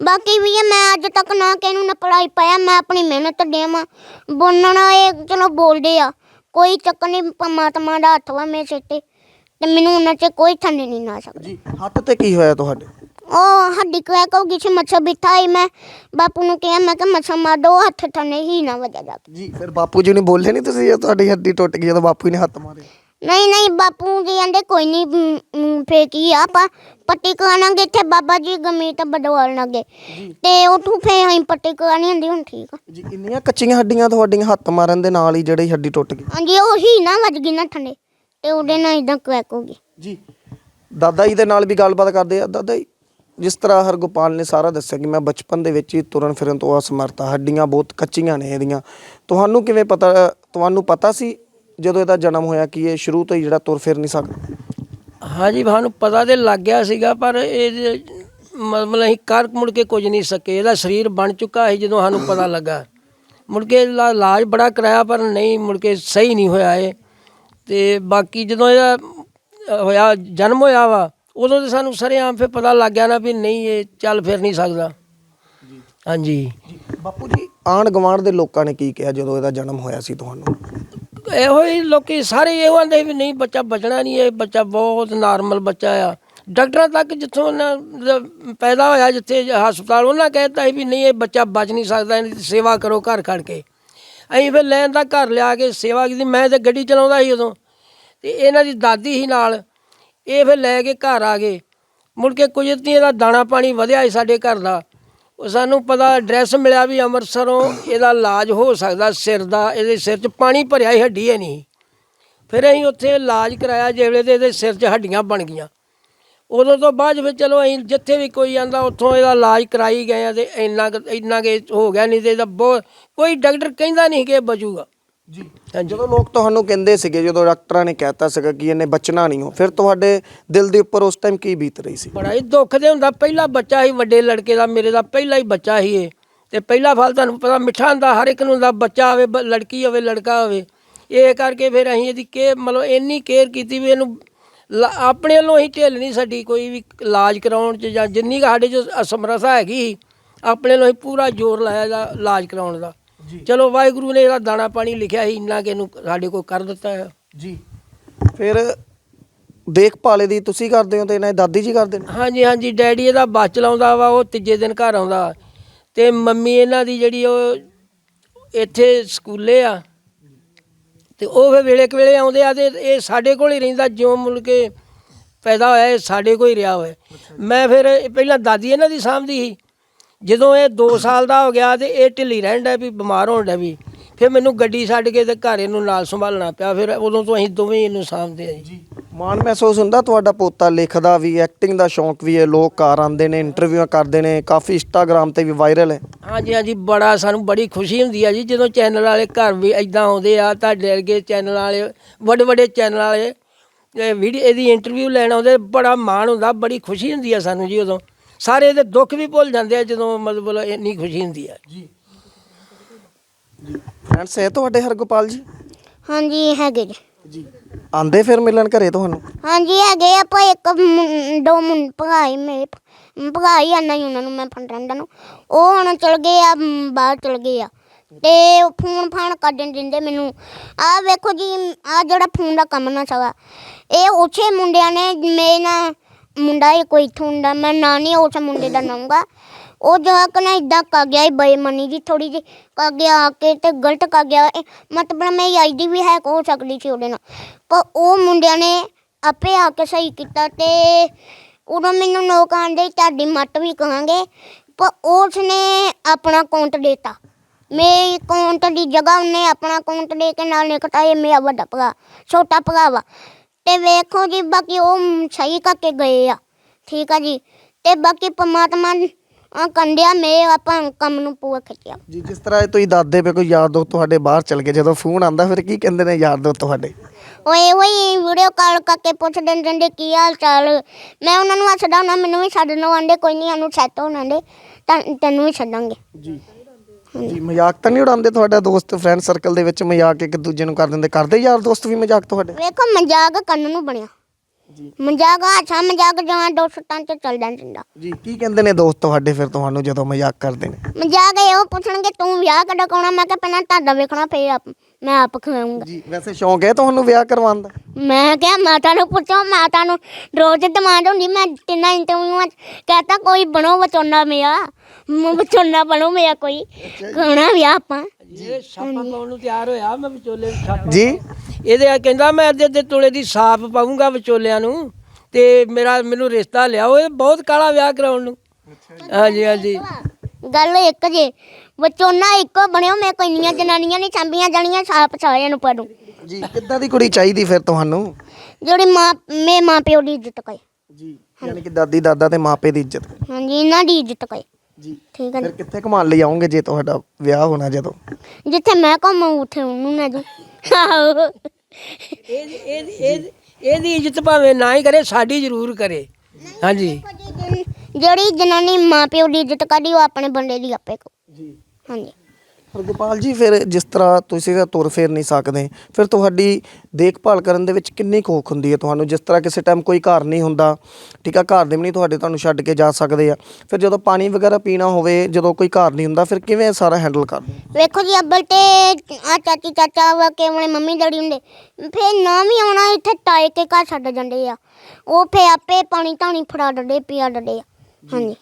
ਬਾਕੀ ਵੀ ਇਹ ਮੈਂ ਅੱਜ ਤੱਕ ਨਾ ਕਿਸੇ ਨੂੰ ਨਾ ਪੜਾਈ ਪਾਇਆ ਮੈਂ ਆਪਣੀ ਮਿਹਨਤ ਦੇਵਾਂ। ਬੋਲਣਾ ਇਹ ਚਲੋ ਬੋਲਦੇ ਆ ਕੋਈ ਚੱਕ ਨਹੀਂ ਪਰਮਾਤਮਾ ਦਾ ਹੱਥ ਵਾ ਮੇਰੇ ਸਿਰ ਤੇ। ਤੇ ਮੈਨੂੰ ਉਹਨਾਂ 'ਚ ਕੋਈ ਥੰਨੇ ਨਹੀਂ ਨਾ ਸਕਦਾ। ਜੀ ਹੱਥ ਤੇ ਕੀ ਹੋਇਆ ਤੁਹਾਡੇ? ਉਹ ਹੱਡੀ ਕੋ ਕਹੂਗੀ ਸੀ ਮੱਛਰ ਬਿਠਾ ਹੀ ਮੈਂ। ਬਾਪੂ ਨੂੰ ਕਿਹਾ ਮੈਂ ਕਿ ਮੱਛਰ ਮਾਰ ਦੋ ਹੱਥ ਥੰਨੇ ਹੀ ਨਾ ਵਜਾ ਜਾ ਕੇ। ਜੀ ਫਿਰ ਬਾਪੂ ਜੀ ਨੇ ਬੋਲੇ ਨਹੀਂ ਤੁਸੀਂ ਇਹ ਤੁਹਾਡੀ ਹੱਡੀ ਟੁੱਟ ਗਈ ਜਦੋਂ ਬਾਪੂ ਜੀ ਨੇ ਹੱਥ ਮਾਰੇ? ਨਹੀਂ ਨਹੀਂ ਬਾਪੂ ਜੀ ਕਹਿੰਦੇ ਕੋਈ ਨਹੀਂ ਫੇਕੀ ਆ ਆਪਾਂ ਪੱਟੀ ਕਰਾਣਾਂਗੇ ਇੱਥੇ ਬਾਬਾ ਜੀ ਗਮੀਤ ਬਡਵਾਲ ਨਾਗੇ ਤੇ ਉਠੂ ਫੇ ਅਸੀਂ ਪੱਟੀ ਕਰਾਣੀ ਹੁੰਦੀ ਹੁਣ ਠੀਕ ਆ। ਜੀ ਇੰਨੀਆਂ ਕੱਚੀਆਂ ਹੱਡੀਆਂ ਤੁਹਾਡੀਆਂ ਹੱਥ ਮਾਰਨ ਦੇ ਨਾਲ ਹੀ ਜਿਹੜੀ ਹੱਡੀ ਟੁੱਟ ਗਈ? ਹਾਂਜੀ ਉਹ ਹੀ ਨਾ ਵੱਜ ਗਈ ਨਾ ਠੰਡੇ। ਤੇ ਉਹਦੇ ਨਾਲ ਇਦਾਂ ਕ੍ਰੈਕ ਹੋ ਗਈ ਜੀ ਦਾਦਾ ਜੀ ਦੇ ਨਾਲ ਵੀ ਗੱਲਬਾਤ ਕਰਦੇ ਆ। ਦਾਦਾ ਜੀ ਜਿਸ ਤਰ੍ਹਾਂ ਹਰਗੋਪਾਲ ਨੇ ਸਾਰਾ ਦੱਸਿਆ ਕਿ ਮੈਂ ਬਚਪਨ ਦੇ ਵਿੱਚ ਹੀ ਤੁਰਨ ਫਿਰਨ ਤੋਂ ਅਸਮਰਥ ਹਾਂ। ਹੱਡੀਆਂ ਬਹੁਤ ਕੱਚੀਆਂ ਨੇ ਇਹਦੀਆਂ। ਤੁਹਾਨੂੰ ਕਿਵੇਂ ਪਤਾ ਤੁਹਾਨੂੰ ਪਤਾ ਸੀ ਜਦੋਂ ਇਹਦਾ ਜਨਮ ਹੋਇਆ ਕਿ ਇਹ ਸ਼ੁਰੂ ਤੋਂ ਹੀ ਜਿਹੜਾ ਤੁਰ ਫਿਰ ਨਹੀਂ ਸਕਦਾ? ਹਾਂਜੀ ਸਾਨੂੰ ਪਤਾ ਤੇ ਲੱਗ ਗਿਆ ਸੀਗਾ ਪਰ ਇਹ ਮਤਲਬ ਅਸੀਂ ਕਰ ਮੁੜ ਕੇ ਕੁਝ ਨਹੀਂ ਸਕੇ। ਇਹਦਾ ਸਰੀਰ ਬਣ ਚੁੱਕਾ ਸੀ ਜਦੋਂ ਸਾਨੂੰ ਪਤਾ ਲੱਗਾ। ਮੁੜ ਕੇ ਇਲਾ- ਇਲਾਜ ਬੜਾ ਕਰਾਇਆ ਪਰ ਨਹੀਂ ਮੁੜ ਕੇ ਸਹੀ ਨਹੀਂ ਹੋਇਆ ਇਹ। ਤੇ ਬਾਕੀ ਜਦੋਂ ਇਹਦਾ ਹੋਇਆ ਜਨਮ ਹੋਇਆ ਵਾ ਉਦੋਂ ਤੇ ਸਾਨੂੰ ਸਰੇਆਮ ਫਿਰ ਪਤਾ ਲੱਗ ਗਿਆ ਨਾ ਵੀ ਨਹੀਂ ਇਹ ਚੱਲ ਫਿਰ ਨਹੀਂ ਸਕਦਾ। ਹਾਂਜੀ। ਬਾਪੂ ਜੀ ਆਣ ਗਵਾਂਢ ਦੇ ਲੋਕਾਂ ਨੇ ਕੀ ਕਿਹਾ ਜਦੋਂ ਇਹਦਾ ਜਨਮ ਹੋਇਆ ਸੀ ਤੁਹਾਨੂੰ? ਇਹੋ ਹੀ ਲੋਕੀ ਸਾਰੇ ਇਹੋ ਆਂਦੇ ਵੀ ਨਹੀਂ ਬੱਚਾ ਬਚਣਾ ਨਹੀਂ ਇਹ ਬੱਚਾ ਬਹੁਤ ਨਾਰਮਲ ਬੱਚਾ ਆ। ਡਾਕਟਰਾਂ ਤੱਕ ਜਿੱਥੋਂ ਦਾ ਪੈਦਾ ਹੋਇਆ ਜਿੱਥੇ ਹਸਪਤਾਲ ਉਹਨਾਂ ਕਹਿਤਾ ਸੀ ਵੀ ਨਹੀਂ ਇਹ ਬੱਚਾ ਬਚ ਨਹੀਂ ਸਕਦਾ ਇਹਦੀ ਸੇਵਾ ਕਰੋ ਘਰ ਖੜ ਕੇ। ਅਸੀਂ ਫਿਰ ਲੈਣ ਦਾ ਘਰ ਲਿਆ ਕੇ ਸੇਵਾ ਕੀਤੀ। ਮੈਂ ਤੇ ਗੱਡੀ ਚਲਾਉਂਦਾ ਸੀ ਉਦੋਂ। ਤੇ ਇਹਨਾਂ ਦੀ ਦਾਦੀ ਸੀ ਨਾਲ। ਇਹ ਫਿਰ ਲੈ ਕੇ ਘਰ ਆ ਗਏ। ਮੁੜ ਕੇ ਕੁਝ ਕੁਦਰਤੀ ਇਹਦਾ ਦਾਣਾ ਪਾਣੀ ਵਧਿਆ ਸੀ ਸਾਡੇ ਘਰ ਦਾ। ਉਹ ਸਾਨੂੰ ਪਤਾ ਐਡਰੈਸ ਮਿਲਿਆ ਵੀ ਅੰਮ੍ਰਿਤਸਰੋਂ ਇਹਦਾ ਇਲਾਜ ਹੋ ਸਕਦਾ ਸਿਰ ਦਾ। ਇਹਦੇ ਸਿਰ 'ਚ ਪਾਣੀ ਭਰਿਆ ਹੀ ਹੱਡੀ ਹੈ ਨਹੀਂ। ਫਿਰ ਅਸੀਂ ਉੱਥੇ ਇਲਾਜ ਕਰਾਇਆ ਜਿਹੜੇ ਤੇ ਇਹਦੇ ਸਿਰ 'ਚ ਹੱਡੀਆਂ ਬਣ ਗਈਆਂ। ਉਦੋਂ ਤੋਂ ਬਾਅਦ ਫਿਰ ਚਲੋ ਅਸੀਂ ਜਿੱਥੇ ਵੀ ਕੋਈ ਆਂਦਾ ਉੱਥੋਂ ਇਹਦਾ ਇਲਾਜ ਕਰਾਈ ਗਏ ਆ ਤੇ ਇੰਨਾ ਕੁ- ਇੰਨਾ ਕੇ ਹੋ ਗਿਆ ਨਹੀਂ ਤੇ ਇਹਦਾ ਬਹੁਤ ਕੋਈ ਡਾਕਟਰ ਕਹਿੰਦਾ ਨਹੀਂ ਕਿ ਇਹ ਬਚੂਗਾ। ਜੀ। ਹਾਂਜੀ। ਜਦੋਂ ਲੋਕ ਤੁਹਾਨੂੰ ਕਹਿੰਦੇ ਸੀਗੇ ਜਦੋਂ ਡਾਕਟਰਾਂ ਨੇ ਕਹਿਤਾ ਸੀਗਾ ਕਿ ਇਹਨੇ ਬਚਣਾ ਨਹੀਂ ਹੋ ਫਿਰ ਤੁਹਾਡੇ ਦਿਲ ਦੇ ਉੱਪਰ ਉਸ ਟਾਈਮ ਕੀ ਬੀਤ ਰਹੀ ਸੀ? ਬੜਾ ਹੀ ਦੁੱਖ ਦੇ ਹੁੰਦਾ ਪਹਿਲਾ ਬੱਚਾ ਸੀ ਵੱਡੇ ਲੜਕੇ ਦਾ ਮੇਰੇ ਦਾ ਪਹਿਲਾ ਹੀ ਬੱਚਾ ਸੀ ਇਹ। ਤੇ ਪਹਿਲਾ ਫਲ ਤੁਹਾਨੂੰ ਪਤਾ ਮਿੱਠਾ ਹੁੰਦਾ ਹਰ ਇੱਕ ਨੂੰ ਹੁੰਦਾ ਬੱਚਾ ਹੋਵੇ ਬ- ਲੜਕੀ ਹੋਵੇ ਲੜਕਾ ਹੋਵੇ। ਇਹ ਕਰਕੇ ਫਿਰ ਅਸੀਂ ਇਹਦੀ ਕੇ ਮਤਲਬ ਇੰਨੀ ਕੇਅਰ ਕੀਤੀ ਵੀ ਇਹਨੂੰ ਲ- ਆਪਣੇ ਵੱਲੋਂ ਹੀ ਢਿੱਲ ਨਹੀਂ ਸਾਡੀ ਕੋਈ ਵੀ ਇਲਾਜ ਕਰਾਉਣ ਚ ਜਾਂ ਜਿੰਨੀ ਕੁ ਸਾਡੇ ਚ ਅਸਮਰਥਾ ਹੈਗੀ ਸੀ, ਆਪਣੇ ਵੱਲੋਂ ਹੀ ਪੂਰਾ ਜ਼ੋਰ ਲਾਇਆ ਦਾ ਇਲਾਜ ਕਰਾਉਣ ਦਾ। ਚਲੋ ਵਾਹਿਗੁਰੂ ਨੇ ਇਹਦਾ ਦਾਣਾ ਪਾਣੀ ਲਿਖਿਆ ਸੀ ਇੰਨਾ ਕਿ ਇਹਨੂੰ ਸਾਡੇ ਕੋਲ ਕਰ ਦਿੱਤਾ ਹੈ। ਜੀ। ਫਿਰ ਦੇਖਭਾਲ ਦੀ ਤੁਸੀਂ ਕਰਦੇ ਹੋ ਤੇ ਇਹਨਾਂ ਦੀ ਦਾਦੀ ਜੀ ਕਰਦੇ ਨੇ? ਹਾਂਜੀ ਹਾਂਜੀ ਡੈਡੀ ਇਹਦਾ ਬੱਸ ਚਲਾਉਂਦਾ ਵਾ ਉਹ ਤੀਜੇ ਦਿਨ ਘਰ ਆਉਂਦਾ। ਤੇ ਮੰਮੀ ਇਹਨਾਂ ਦੀ ਜਿਹੜੀ ਉਹ ਇੱਥੇ ਸਕੂਲੇ ਆ ਤੇ ਉਹ ਫਿਰ ਵੇਲੇ ਕੁ ਵੇਲੇ ਆਉਂਦੇ ਆ ਤੇ ਇਹ ਸਾਡੇ ਕੋਲ ਹੀ ਰਹਿੰਦਾ, ਜਿਉਂ ਮੁੜ ਕੇ ਪੈਦਾ ਹੋਇਆ, ਇਹ ਸਾਡੇ ਕੋਲ ਹੀ ਰਿਹਾ ਹੋਇਆ। ਮੈਂ ਫਿਰ ਇਹ ਪਹਿਲਾਂ ਦਾਦੀ ਇਹਨਾਂ ਦੀ ਸਾਂਭਦੀ ਸੀ। ਜਦੋਂ ਇਹ 2 ਸਾਲ ਦਾ ਹੋ ਗਿਆ ਤੇ ਇਹ ਢਿੱਲੀ ਰਹਿਣ ਡਿਆ ਵੀ ਬਿਮਾਰ ਹੋਣ ਡਿਆ ਵੀ ਫਿਰ ਮੈਨੂੰ ਗੱਡੀ ਛੱਡ ਕੇ ਤੇ ਘਰ ਇਹਨੂੰ ਨਾਲ ਸੰਭਾਲਣਾ ਪਿਆ ਫਿਰ ਉਦੋਂ ਤੋਂ ਅਸੀਂ ਦੋਵੇਂ ਇਹਨੂੰ ਸਾਂਭਦੇ ਆ ਜੀ। ਮਾਣ ਮਹਿਸੂਸ ਹੁੰਦਾ ਤੁਹਾਡਾ ਪੋਤਾ ਲਿਖਦਾ ਵੀ ਐਕਟਿੰਗ ਦਾ ਸ਼ੌਂਕ ਵੀ ਹੈ ਲੋਕ ਘਰ ਆਉਂਦੇ ਨੇ ਇੰਟਰਵਿਊਆਂ ਕਰਦੇ ਨੇ ਕਾਫੀ ਇੰਸਟਾਗ੍ਰam ਤੇ ਵੀ ਵਾਇਰਲ ਹੈ। ਹਾਂਜੀ ਹਾਂਜੀ ਬੜਾ ਸਾਨੂੰ ਬੜੀ ਖੁਸ਼ੀ ਹੁੰਦੀ ਆ ਜੀ ਜਦੋਂ ਚੈਨਲ ਵਾਲੇ ਘਰ ਵੀ ਇਦਾਂ ਆਉਂਦੇ ਆ ਤੁਹਾਡੇ ਵਰਗੇ ਚੈਨਲ ਵਾਲੇ ਵੱਡੇ ਵੱਡੇ ਚੈਨਲ ਵਾਲੇ ਇਹ ਵੀਡੀਓ ਇਹਦੀ ਇੰਟਰਵਿਊ ਲੈਣ ਆਉਂਦੇ ਬੜਾ ਮਾਣ ਹੁੰਦਾ ਬੜੀ ਖੁਸ਼ੀ ਹੁੰਦੀ ਆ ਸਾਨੂੰ ਜੀ ਉਦੋਂ। ਸਾਰੇ ਇਹਦੇ ਦੁੱਖ ਵੀ ਭੁੱਲ ਜਾਂਦੇ ਆ ਜਦੋਂ ਮਤਲਬ ਇੰਨੀ ਖੁਸ਼ੀ ਹੁੰਦੀ ਆ। ਜੀ। ਫਰੈਂਡਸ ਹੈ ਤੁਹਾਡੇ ਹਰਗੋਪਾਲ ਜੀ? ਹਾਂਜੀ ਹੈਗੇ ਜੀ। ਜੀ। ਆਂਦੇ ਫਿਰ ਮਿਲਣ ਘਰੇ ਤੁਹਾਨੂੰ? ਹਾਂਜੀ ਹੈਗੇ ਆਪਾਂ ਇੱਕ ਮੁੰ- ਦੋ ਮੁੰ ਭਗਾਈ ਮੇਰੇ ਭਗਾਈ ਆਣਾ ਹੀ ਉਹਨਾਂ ਨੂੰ ਮੈਂ ਫੰਡਾਂ ਨੂੰ। ਉਹ ਹੁਣ ਚਲ ਗਏ ਆ ਮ, ਬਾਹਰ ਚਲ ਗਏ ਆ। ਤੇ ਉਹ ਫੋਨ ਫਾਨ ਕੱਢਣ ਦਿੰਦੇ ਮੈਨੂੰ। ਆ ਵੇਖੋ ਜੀ ਆ ਜਿਹੜਾ ਫੋਨ ਦਾ ਕੰਮ ਨਾ ਸਗਾ ਇਹ ਉਸੇ ਮੁੰਡਿਆਂ ਨੇ ਮੇਰੇ ਨਾਲ ਮੁੰਡਾ ਹੀ ਕੋਈ ਇੱਥੋਂ ਦਾ ਮੈਂ ਨਾਂ ਨਹੀਂ ਉਸ ਮੁੰਡੇ ਦਾ ਨਾਮਗਾ ਉਹ ਜਵਾਕ ਨਾ ਇਦਾਂ ਕਰ ਗਿਆ ਇਹ ਬੇਮਨੀ ਜੀ ਥੋੜੀ ਜਿਹੀ ਕਰ ਗਿਆ ਆ ਕੇ ਤੇ ਗਲਤ ਕਰ ਗਿਆ ਇਹ ਮਤਲਬ ਮੇਰੀ ਆਈਡੀ ਵੀ ਹੈਕ ਹੋ ਸਕਦੀ ਸੀ ਉਹਦੇ ਨਾਲ। ਪਰ ਉਹ ਮੁੰਡਿਆਂ ਨੇ ਆਪੇ ਆ ਕੇ ਸਹੀ ਕੀਤਾ ਤੇ ਉਦੋਂ ਮੈਨੂੰ ਲੋਕ ਆਂਦੇ ਤੁਹਾਡੀ ਮੱਤ ਵੀ ਕਹਾਂਗੇ। ਪਰ ਉਸਨੇ ਆਪਣਾ ਅਕਾਊਂਟ ਦੇਤਾ। ਮੇਰੇ ਅਕਾਊਂਟ ਦੀ ਜਗ੍ਹਾ ਉਹਨੇ ਆਪਣਾ ਅਕਾਊਂਟ ਦੇ ਕੇ ਨਾਲ ਲਿਖਤਾ ਇਹ ਮੇਰਾ ਵੱਡਾ ਭਰਾ, ਛੋਟਾ ਭਰਾ ਵਾ। ਤੇ ਵੇਖੋ ਜੀ, ਬਾਕੀ ਉਹ ਸਹੀ ਕਰਕੇ ਗਏ ਆ। ਠੀਕ ਆ ਜੀ। ਤੇ ਬਾਕੀ ਪਰਮਾਤਮਾ ਆ ਕੰਡਿਆ ਮੇ ਆਪਾਂ ਕੰਮ ਨੂੰ ਪੂਰਾ ਖਿੱਚਿਆ ਜੀ ਜਿਸ ਤਰ੍ਹਾਂ ਇਹ ਤੁਸੀਂ ਦੱਸਦੇ ਪਏ ਕੋਈ ਯਾਰ ਦੋਸਤ ਤੁਹਾਡੇ ਬਾਹਰ ਚਲ ਗਏ ਜਦੋਂ ਫੋਨ ਆਂਦਾ ਫਿਰ ਕੀ ਕਹਿੰਦੇ ਨੇ ਯਾਰ ਦੋਸਤ ਤੁਹਾਡੇ? ਓਏ ਓਏ ਵੀਡੀਓ ਕਾਲ ਕਰਕੇ ਪੁੱਛਦੇ ਨੇ ਕਹਿੰਦੇ ਕੀ ਹਾਲ ਚਾਲ? ਮੈਂ ਉਹਨਾਂ ਨੂੰ ਹੱਸਦਾ ਹੁੰਦਾ ਮੈਨੂੰ ਵੀ ਛੱਡ ਲਓ ਆਂਦੇ ਕੋਈ ਨਹੀਂ ਸਾਨੂੰ ਸੈੱਟ ਹੋਣ ਦੇ ਤੈਨੂੰ ਵੀ ਛੱਡਾਂਗੇ। ਜੀ। ਜੀ ਮਜ਼ਾਕ ਤਾਂ ਨਹੀਂ ਉਡਾਉਂਦੇ ਤੁਹਾਡਾ ਦੋਸਤ ਫਰੈਂਡ ਸਰਕਲ ਦੇ ਵਿੱਚ ਮਜ਼ਾਕ ਇੱਕ ਦੂਜੇ ਨੂੰ ਕਰ ਦਿੰਦੇ ਕਰਦੇ ਯਾਰ ਦੋਸਤ ਵੀ ਮਜ਼ਾਕ ਤੁਹਾਡੇ? ਵੇਖੋ ਮਜ਼ਾਕ ਕਰਨ ਨੂੰ ਬਣਿਆ। ਮਜ਼ਾਕ ਅੱਛਾ ਮਜ਼ਾਕ ਜਵਾਂ ਦੋਸਤਾਂ ਚ ਚੱਲ ਜਾਂਦਾ ਜੀ ਕੀ ਕਹਿੰਦੇ ਨੇ ਦੋਸਤ ਤੁਹਾਡੇ ਫਿਰ ਤੁਹਾਨੂੰ ਜਦੋਂ ਮਜ਼ਾਕ ਕਰਦੇ ਨੇ? ਮਜ਼ਾਕ ਇਹੋ ਪੁੱਛਣਗੇ ਤੂੰ ਵਿਆਹ ਕਦੋਂ ਕਰਾਉਣਾ? ਮੈਂ ਕਿਹਾ ਪਹਿਲਾਂ ਤੁਹਾਡਾ ਵੇਖਣਾ ਫੇਰ ਆਪ- ਮੈਂ ਆਪ ਖਵਾਉਂਗਾ ਜੀ ਵੈਸੇ ਸ਼ੌਂਕ ਹੈ ਤੁਹਾਨੂੰ ਵਿਆਹ ਕਰਵਾਉਣ ਦਾ? ਮੈਂ ਕਿਹਾ ਮਾਤਾ ਨੂੰ ਪੁੱਛੋ ਮਾਤਾ ਨੂੰ ਰੋਜ਼ ਡਿਮਾਂਡ ਹੁੰਦੀ ਮੈਂ ਤਿੰਨਾਂ ਇੰਟਰਵਿਊਆਂ ਚ ਕਹਤਾ ਕੋਈ ਬਣੋ ਵਿਚੋਨਾ ਮੇਰਾ ਮ- ਵਿਚੋਨਾ ਬਣੋ ਮੇਰਾ ਕੋਈ ਕਹਣਾ ਵਿਆਹ ਆਪਾਂ। ਇਹ ਛਾਪਾ ਪਾਉਣ ਨੂੰ ਤਿਆਰ ਹੋਇਆ ਮੈਂ ਵਿਚੋਲੇ ਨੂੰ ਛਾਪਾ ਜੀ। ਇਹਦੇ ਆ ਕਹਿੰਦਾ ਮੈਂ ਅੱਧੇ ਅੱਧੇ ਤੋਲੇ ਦੀ ਸਾਫ਼ ਪਾਉਂਗਾ ਵਿਚੋਲਿਆਂ ਨੂੰ ਤੇ ਮੇਰਾ ਮੈਨੂੰ ਰਿਸ਼ਤਾ ਲਿਆਓ ਇਹ ਬਹੁਤ ਕਾਲਾ ਵਿਆਹ ਕਰਾਉਣ ਨੂੰ। ਹਾਂਜੀ ਹਾਂਜੀ। ਗੱਲ ਇੱਕ ਜੇ ਵਿਚੋਨਾ ਇੱਕੋ ਬਣਿਓ ਮੈਂ ਕੋਈ ਜਨਾਨੀਆਂ ਨਹੀਂ ਚਾਂਬੀਆਂ ਜਾਣੀਆਂ ਸਾਪ ਸਾਰਿਆਂ ਨੂੰ ਪੜੂ ਜੀ ਕਿੱਦਾਂ ਦੀ ਕੁੜੀ ਚਾਹੀਦੀ ਫਿਰ ਤੁਹਾਨੂੰ? ਜਿਹੜੀ ਮਾਂ ਮੇ ਮਾਂ ਪਿਓ ਦੀ ਇੱਜ਼ਤ ਕਰੇ। ਜੀ ਯਾਨੀ ਕਿ ਦਾਦੀ ਦਾਦਾ ਤੇ ਮਾਪੇ ਦੀ ਇੱਜ਼ਤ ਹਾਂਜੀ ਇਹਨਾਂ ਦੀ ਇੱਜ਼ਤ ਕਰੇ। ਜੀ। ਠੀਕ ਹੈ ਫਿਰ ਕਿੱਥੇ ਘੁਮਾਉਣ ਲਈ ਆਉਂਗੇ ਜੇ ਤੁਹਾਡਾ ਵਿਆਹ ਹੋਣਾ ਜਦੋਂ। ਜਿੱਥੇ ਮੈਂ ਘੁੰਮਾਂ ਉੱਥੇ ਉਹਨੂੰ ਨਾ ਜੀ। ਆਹੋ। ਇਹਦੀ ਇਹਦੀ ਇਹਦੀ- ਇਹਦੀ ਇੱਜ਼ਤ ਭਾਵੇਂ ਨਾ ਹੀ ਕਰੇ ਸਾਡੀ ਜ਼ਰੂਰ ਕਰੇ। ਹਾਂਜੀ। ਜਿਹੜੀ ਜਨਾਨੀ ਮਾਂ ਪਿਓ ਦੀ ਇੱਜ਼ਤ ਕਰਦੀ ਉਹ ਆਪਣੇ ਬੰਦੇ ਦੀ ਆਪੇ ਕੋ ਜੀ। ਹਾਂਜੀ। ਹਰਗੋਪਾਲ ਜੀ ਫਿਰ ਜਿਸ ਤਰ੍ਹਾਂ ਤੁਸੀਂ ਤਾਂ ਤੁਰ ਫੇਰ ਨਹੀਂ ਸਕਦੇ ਫਿਰ ਤੁਹਾਡੀ ਦੇਖਭਾਲ ਕਰਨ ਦੇ ਵਿੱਚ ਕਿੰਨੀ ਕੋਖ ਹੁੰਦੀ ਹੈ ਤੁਹਾਨੂੰ? ਜਿਸ ਤਰ੍ਹਾਂ ਕਿਸੇ ਟਾਈਮ ਕੋਈ ਘਰ ਨਹੀਂ ਹੁੰਦਾ ਠੀਕ ਆ ਘਰ ਦੇ ਵੀ ਨਹੀਂ ਤੁਹਾਡੇ ਤੁਹਾਨੂੰ ਛੱਡ ਕੇ ਜਾ ਸਕਦੇ ਆ। ਫਿਰ ਜਦੋਂ ਪਾਣੀ ਵਗੈਰਾ ਪੀਣਾ ਹੋਵੇ ਜਦੋਂ ਕੋਈ ਘਰ ਨਹੀਂ ਹੁੰਦਾ ਫਿਰ ਕਿਵੇਂ ਸਾਰਾ ਹੈਂਡਲ ਕਰਦੇ? ਵੇਖੋ ਜੀ ਅੱਬਲ ਤੇ ਆ ਚਾਚੀ ਚਾਚਾ ਵਾ ਕੇ ਵਾਲੇ ਮੰਮੀ ਡੈਡੀ ਹੁੰਦੇ ਫੇਰ ਨਾ ਵੀ ਆਉਣਾ ਇੱਥੇ ਕੇ ਘਰ ਛੱਡ ਜਾਂਦੇ ਆ। ਉਹ ਫੇ ਆਪੇ ਪਾਣੀ ਧਾਣੀ ਫੜਾ ਡੱਡੇ ਪਿਆ ਡੱਡੇ ਆ। ਹਾਂਜੀ।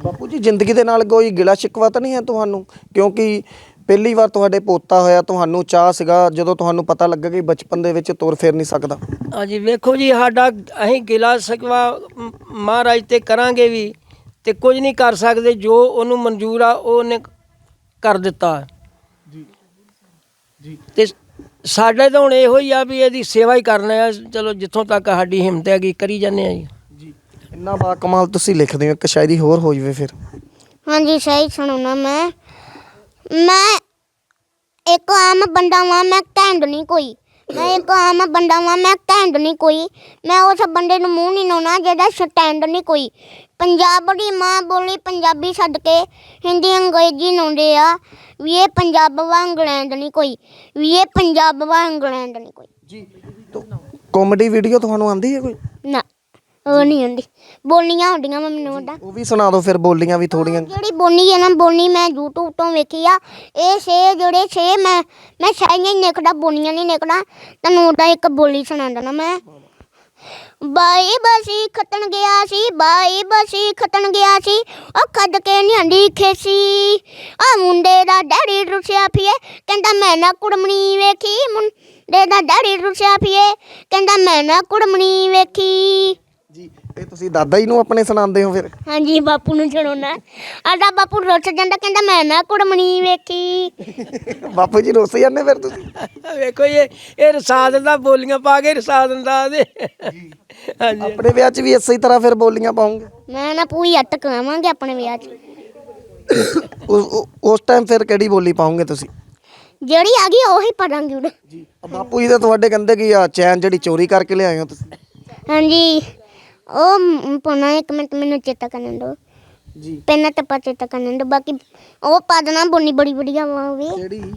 ਬਾਪੂ ਜੀ ਜ਼ਿੰਦਗੀ ਦੇ ਨਾਲ ਕੋਈ ਗਿਲਾ ਸ਼ਿਕਵਾ ਤਾਂ ਨਹੀਂ ਹੈ ਤੁਹਾਨੂੰ? ਕਿਉਂਕਿ ਪਹਿਲੀ ਵਾਰ ਤੁਹਾਡੇ ਪੋਤਾ ਹੋਇਆ ਤੁਹਾਨੂੰ ਚਾਹ ਸੀਗਾ ਜਦੋਂ ਤੁਹਾਨੂੰ ਪਤਾ ਲੱਗਾ ਕਿ ਬਚਪਨ ਦੇ ਵਿੱਚ ਤੁਰ ਫੇਰ ਨਹੀਂ ਸਕਦਾ। ਹਾਂਜੀ ਵੇਖੋ ਜੀ ਸਾਡਾ ਅਸੀਂ ਗਿਲਾ ਸਕਵਾ ਮਹਾਰਾਜ ਤੇ ਕਰਾਂਗੇ ਵੀ ਤੇ ਕੁਝ ਨਹੀਂ ਕਰ ਸਕਦੇ ਜੋ ਉਹਨੂੰ ਮਨਜ਼ੂਰ ਆ ਉਹ ਉਹਨੇ ਕਰ ਦਿੱਤਾ। ਜੀ ਜੀ। ਤੇ ਸਾਡੇ ਤਾਂ ਹੁਣ ਇਹੋ ਹੀ ਆ ਵੀ ਇਹਦੀ ਸੇਵਾ ਹੀ ਕਰਨਾ ਆ। ਚਲੋ ਜਿੱਥੋਂ ਤੱਕ ਸਾਡੀ ਹਿੰਮਤ ਹੈਗੀ ਕਰੀ ਜਾਂਦੇ ਆ ਜੀ। ਇੰਨਾ ਬਾ ਕਮਾਲ ਤੁਸੀਂ ਲਿਖਦੇ ਹੋ ਇੱਕ ਸ਼ਾਇਰੀ ਹੋਰ ਹੋ ਜਵੇ ਫਿਰ। ਹਾਂਜੀ ਸਹੀ ਸੁਣਾਉਣਾ ਮੈਂ। ਮੈਂ ਇੱਕ ਆਮ ਬੰਦਾ ਵਾਂ ਮੈਂ ਘੈਂਡ ਨਹੀਂ ਕੋਈ। ਮੈਂ ਇੱਕ ਆਮ ਬੰਦਾ ਵਾਂ ਮੈਂ ਘੈਂਡ ਨਹੀਂ ਕੋਈ। ਮੈਂ ਉਸ ਬੰਦੇ ਨੂੰ ਮੂੰਹ ਨਹੀਂ ਲਾਉਣਾ ਜਿਹਦਾ ਸਟੈਂਡ ਨਹੀਂ ਕੋਈ। ਪੰਜਾਬ ਦੀ ਮਾਂ ਬੋਲੀ ਪੰਜਾਬੀ ਛੱਡ ਕੇ ਹਿੰਦੀ ਅੰਗਰੇਜ਼ੀ ਲਾਉਂਦੇ ਆ। ਵੀ ਇਹ ਪੰਜਾਬ ਵਾ ਇੰਗਲੈਂਡ ਨਹੀਂ ਕੋਈ। ਵੀ ਇਹ ਪੰਜਾਬ ਵਾ ਇੰਗਲੈਂਡ ਨਹੀਂ ਕੋਈ। ਜੀ ਕਾਮੇਡੀ ਵੀਡੀਓ ਤੁਹਾਨੂੰ ਆਂਦੀ ਹੈ ਕੋਈ? ਨਾ। ਉਹ ਨਹੀਂ ਹੁੰਦੀ ਬੋਲੀਆਂ ਹੁੰਦੀਆਂ ਵਾ ਮੈਨੂੰ ਉਹਦਾ ਉਹ ਵੀ ਸੁਣਾ ਦਿਓ ਫਿਰ ਬੋਲੀਆਂ ਵੀ ਥੋੜੀਆਂ। ਜਿਹੜੀ ਬੋਨੀ ਹੈ ਨਾ ਬੋਨੀ ਮੈਂ YouTube ਤੋਂ ਵੇਖੀ ਆ। ਇਹ ਛੇ ਜਿਹੜੇ ਛੇ ਮੈਂ ਮੈਂ ਸਾਰੀਆਂ ਹੀ ਨਿਕੜਾ ਬੋਨੀਆਂ ਨਹੀਂ ਨਿਕੜਾ। ਤੈਨੂੰ ਉਹਦਾ ਇੱਕ ਬੋਲੀ ਸੁਣਾਉਂਦਾ ਨਾ ਮੈਂ। ਬਾਈ ਬਸੀ ਖਤਨ ਗਿਆ ਸੀ ਬਾਈ ਬਸੀ ਖਤਨ ਗਿਆ ਸੀ। ਉਹ ਖੱਦ ਕੇ ਨਿਹੰਡੀ ਖੇਸੀ। ਆ ਮੁੰਡੇ ਦਾ ਡੈਡੀ ਰੁਸਿਆ ਪੀਏ ਕਹਿੰਦਾ ਮੈਂ ਨਾ ਕੁੜਮਣੀ ਵੇਖੀ। ਮੁੰਡੇ ਦਾ ਡੈਡੀ ਰੁਸਿਆ ਪੀਏ ਕਹਿੰਦਾ ਮੈਂ ਨਾ ਕੁੜਮਣੀ ਵੇਖੀ। ਇਹ ਤੁਸੀਂ ਦਾਦਾ ਜੀ ਨੂੰ ਆਪਣੇ ਸੁਣਾਉਂਦੇ ਹੋ ਫਿਰ? ਹਾਂਜੀ ਬਾਪੂ ਨੂੰ ਸੁਣਾਉਣਾ ਆਡਾ ਬਾਪੂ ਰੁੱਸ ਜਾਂਦਾ ਕਹਿੰਦਾ ਮੈਂ ਨਾ ਕੁੜਮਣੀ ਵੇਖੀ। [laughs] ਬਾਪੂ ਜੀ ਰੋਸ ਜਾਂਦੇ ਫਿਰ ਤੁਸੀਂ? [laughs] ਵੇਖੋ ਇਹ ਇਹ ਰਸਾਦ ਦਾ ਬੋਲੀਆਂ ਪਾ ਕੇ ਰਸਾ ਦਿੰਦਾ ਦੇ ਹਾਂਜੀ। ਆਪਣੇ ਵਿਆਹ 'ਚ ਵੀ ਇਸੇ ਹੀ ਤਰ੍ਹਾਂ ਫਿਰ ਬੋਲੀਆਂ ਪਾਉਂਗੇ? ਮੈਂ ਨਾ ਪੂਰੀ ਅੱਟ ਕਰਾਵਾਂਗੇ ਆਪਣੇ ਵਿਆਹ 'ਚ। [coughs] ਉਸ ਟਾਈਮ ਫਿਰ ਕਿਹੜੀ ਬੋਲੀ ਪਾਉਂਗੇ ਤੁਸੀਂ? ਜਿਹੜੀ ਆ ਗਈ ਉਹੀ ਪੜਾਂਗੇ ਉਹ ਜੀ। ਬਾਪੂ ਜੀ ਤਾਂ ਤੁਹਾਡੇ ਕਹਿੰਦੇ ਕਿ ਆ ਚੈਨ ਜਿਹੜੀ ਚੋਰੀ ਕਰਕੇ ਲਿਆਏ ਹੋ ਤੁਸੀਂ? ਹਾਂਜੀ। ਉਹ ਮ- ਪਾਉਣਾ ਇੱਕ ਮਿੰਟ ਮੈਨੂੰ ਚੇਤਾ ਕਰਨ ਦਿਓ। ਜੀ। ਪਹਿਲਾਂ ਤਾਂ ਪਾ ਚੇਤਾ ਕਰਨ ਦਿਓ ਬਾਕੀ ਉਹ ਪਾ ਦੇਣਾ ਬੋਨੀ ਬੜੀ ਵਧੀਆ ਵਾ ਵੀ। ਕਿਹੜੀ?